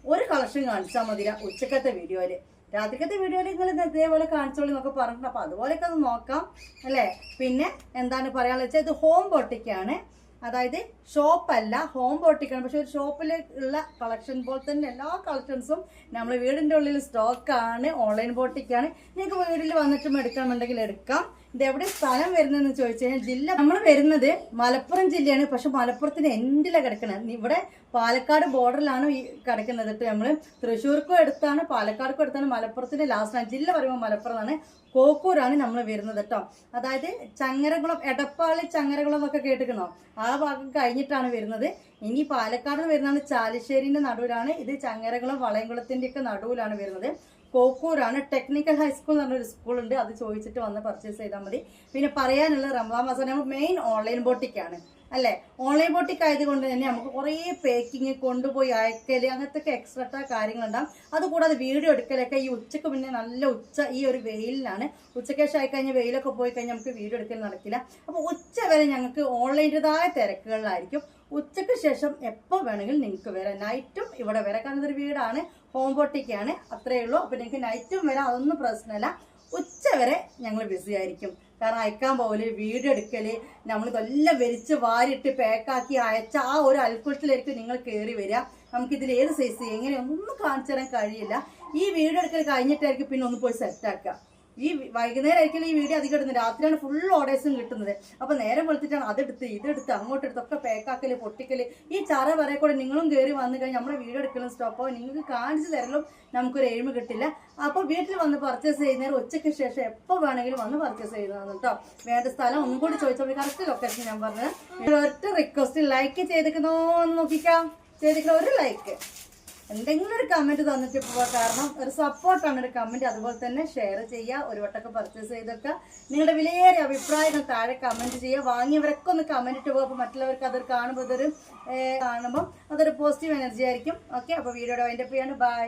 ഒരു കളക്ഷൻ കാണിച്ചാൽ മതി ഉച്ചക്കത്തെ വീഡിയോയിൽ. രാത്രിക്കത്തെ വീഡിയോയിൽ നിങ്ങൾ ഇതേപോലെ കാണിച്ചോളി എന്നൊക്കെ പറഞ്ഞിട്ടുണ്ട്. അപ്പോൾ അതുപോലെയൊക്കെ അത് നോക്കാം അല്ലേ? പിന്നെ എന്താണ് പറയാനുള്ളത് വെച്ചാൽ ഇത് ഹോം ബോട്ടിക്കാണ് അതായത് ഷോപ്പല്ല ഹോം ബോട്ടിക്കാണ് പക്ഷെ ഒരു ഷോപ്പിൽ ഉള്ള കളക്ഷൻ പോലെ തന്നെ എല്ലാ കളക്ഷൻസും നമ്മൾ വീടിന്റെ ഉള്ളിൽ സ്റ്റോക്കാണ് ഓൺലൈൻ ബോട്ടിക്കാണ് നിങ്ങൾക്ക് വീട്ടിൽ വന്നിട്ടും എടുക്കണമെന്നുണ്ടെങ്കിൽ എടുക്കാം. ഇത് എവിടെ സ്ഥലം വരുന്നതെന്ന് ചോദിച്ചു കഴിഞ്ഞാൽ ജില്ല നമ്മൾ വരുന്നത് മലപ്പുറം ജില്ലയാണ്. പക്ഷെ മലപ്പുറത്തിന് എൻഡിലാണ് കിടക്കുന്നത് ഇവിടെ പാലക്കാട് ബോർഡറിലാണ് ഈ കിടക്കുന്നത്. നമ്മൾ തൃശ്ശൂർക്കും എടുത്താണ് പാലക്കാടക്കും എടുത്താണ് മലപ്പുറത്തിന്റെ ലാസ്റ്റാണ് ജില്ല പറയുമ്പോൾ മലപ്പുറമാണ് കോക്കൂരാണ് നമ്മൾ വരുന്നത് കേട്ടോ. അതായത് ചങ്ങരകുളം എടപ്പാളി ചങ്ങരകുളം എന്നൊക്കെ കേട്ടിരിക്കണോ ആ ഭാഗം കഴിഞ്ഞിട്ടാണ് വരുന്നത്. ഇനി പാലക്കാട് വരുന്നതാണ് ചാലിശ്ശേരിന്റെ നടുവിലാണ്. ഇത് ചങ്ങരകുളം വളയംകുളത്തിന്റെയൊക്കെ നടുവിലാണ് വരുന്നത്. കോക്കൂരാണ്. ടെക്നിക്കൽ ഹൈസ്കൂൾ എന്ന് പറഞ്ഞൊരു സ്കൂളുണ്ട്. അത് ചോദിച്ചിട്ട് വന്ന് പർച്ചേസ് ചെയ്താൽ മതി. പിന്നെ പറയാനുള്ള റംസാൻ മാസം നമ്മൾ മെയിൻ ഓൺലൈൻ ബോട്ടിക്കാണ് അല്ലേ? ഓൺലൈൻ ബോട്ടിക്ക് ആയതുകൊണ്ട് തന്നെ നമുക്ക് കുറേ പേക്കിങ് കൊണ്ടുപോയി അയക്കൽ അങ്ങനത്തെ ഒക്കെ എക്സ്ട്രാ കാര്യങ്ങളുണ്ടാകും അതുകൂടാതെ വീഡിയോ എടുക്കലൊക്കെ ഈ ഉച്ചയ്ക്ക് പിന്നെ നല്ല ഉച്ച ഈ ഒരു വെയിലിലാണ് ഉച്ചയ്ക്ക് ശേഷം ആയിക്കഴിഞ്ഞാൽ വെയിലൊക്കെ പോയി കഴിഞ്ഞാൽ നമുക്ക് വീഡിയോ എടുക്കൽ നടക്കില്ല. അപ്പോൾ ഉച്ച വരെ ഞങ്ങൾക്ക് ഓൺലൈന്റെതായ തിരക്കുകളിലായിരിക്കും. ഉച്ചയ്ക്ക് ശേഷം എപ്പോൾ വേണമെങ്കിലും നിങ്ങൾക്ക് വരാം. നൈറ്റും ഇവിടെ വരെ. കാരണം ഇതൊരു വീടാണ്. ഹോം ബോട്ടിക്കാണ് അത്രയേ ഉള്ളൂ. അപ്പോൾ നിങ്ങൾക്ക് നൈറ്റും വരാം. അതൊന്നും പ്രശ്നമല്ല. ഉച്ച വരെ ഞങ്ങൾ ബിസി ആയിരിക്കും. കാരണം അയക്കാൻ പോകൽ വീഡിയോ എടുക്കൽ നമ്മൾ ഇതെല്ലാം വലിച്ച് വാരിട്ട് പാക്കാക്കി അയച്ച ആ ഒരു അൽക്കുഷത്തിലായിരിക്കും നിങ്ങൾ കയറി വരിക. നമുക്കിതിൽ ഏത് സൈസ് എങ്ങനെ ഒന്നും കാണിച്ചു തരാൻ കഴിയില്ല. ഈ വീഡിയോ എടുക്കൽ കഴിഞ്ഞിട്ടായിരിക്കും പിന്നെ ഒന്ന് പോയി സെറ്റാക്കുക ഈ വൈകുന്നേരം ആയിരിക്കും ഈ വീഡിയോ അധികം ഇടുന്നത്. രാത്രിയാണ് ഫുൾ ഓർഡേഴ്സും കിട്ടുന്നത്. അപ്പോൾ നേരം വെളുത്തിട്ടാണ് അതെടുത്ത് ഇതെടുത്ത് അങ്ങോട്ട് എടുത്ത് ഒക്കെ പേക്കാക്കൽ പൊട്ടിക്കൽ. ഈ ചറ വരെ കൂടെ നിങ്ങളും കയറി വന്നു കഴിഞ്ഞാൽ നമ്മുടെ വീഡിയോ എടുക്കലും സ്റ്റോപ്പോ നിങ്ങൾക്ക് കാണിച്ചു തരലും നമുക്കൊരു എഴുമ കിട്ടില്ല. അപ്പോൾ വീട്ടിൽ വന്ന് പർച്ചേസ് ചെയ്യുന്നേരം ഉച്ചയ്ക്ക് ശേഷം എപ്പോൾ വേണമെങ്കിലും വന്ന് പർച്ചേസ് ചെയ്യുന്നതാണ് കേട്ടോ. വേണ്ട സ്ഥലം ഒന്നും കൂടി ചോദിച്ചാൽ കറക്റ്റ് ലൊക്കേഷൻ ഞാൻ പറഞ്ഞത്. ഒറ്റ റിക്വസ്റ്റ് ലൈക്ക് ചെയ്തിരിക്കുന്നോ എന്ന് നോക്കിക്കാം. ചെയ്തിരിക്കുന്ന ഒരു ലൈക്ക് എന്തെങ്കിലും ഒരു കമന്റ് തന്നിട്ട് പോവാ. കാരണം ഒരു സപ്പോർട്ടാണ് ഒരു കമന്റ് അതുപോലെ തന്നെ ഷെയർ ചെയ്യുക ഒരു വട്ടൊക്കെ പർച്ചേസ് ചെയ്തൊക്കെ. നിങ്ങളുടെ വിലയേറിയ അഭിപ്രായങ്ങൾ താഴെ കമന്റ് ചെയ്യുക. വാങ്ങിയവരൊക്കെ ഒന്ന് കമന്റ് ഇട്ട് പോകുക അപ്പോൾ മറ്റുള്ളവർക്ക് അതൊരു കാണുമ്പോൾ അതൊരു കാണുമ്പോൾ അതൊരു പോസിറ്റീവ് എനർജി ആയിരിക്കും. ഓക്കെ അപ്പോൾ വീഡിയോയുടെ വൈൻഡപ്പ് ചെയ്യാണ്. ബൈ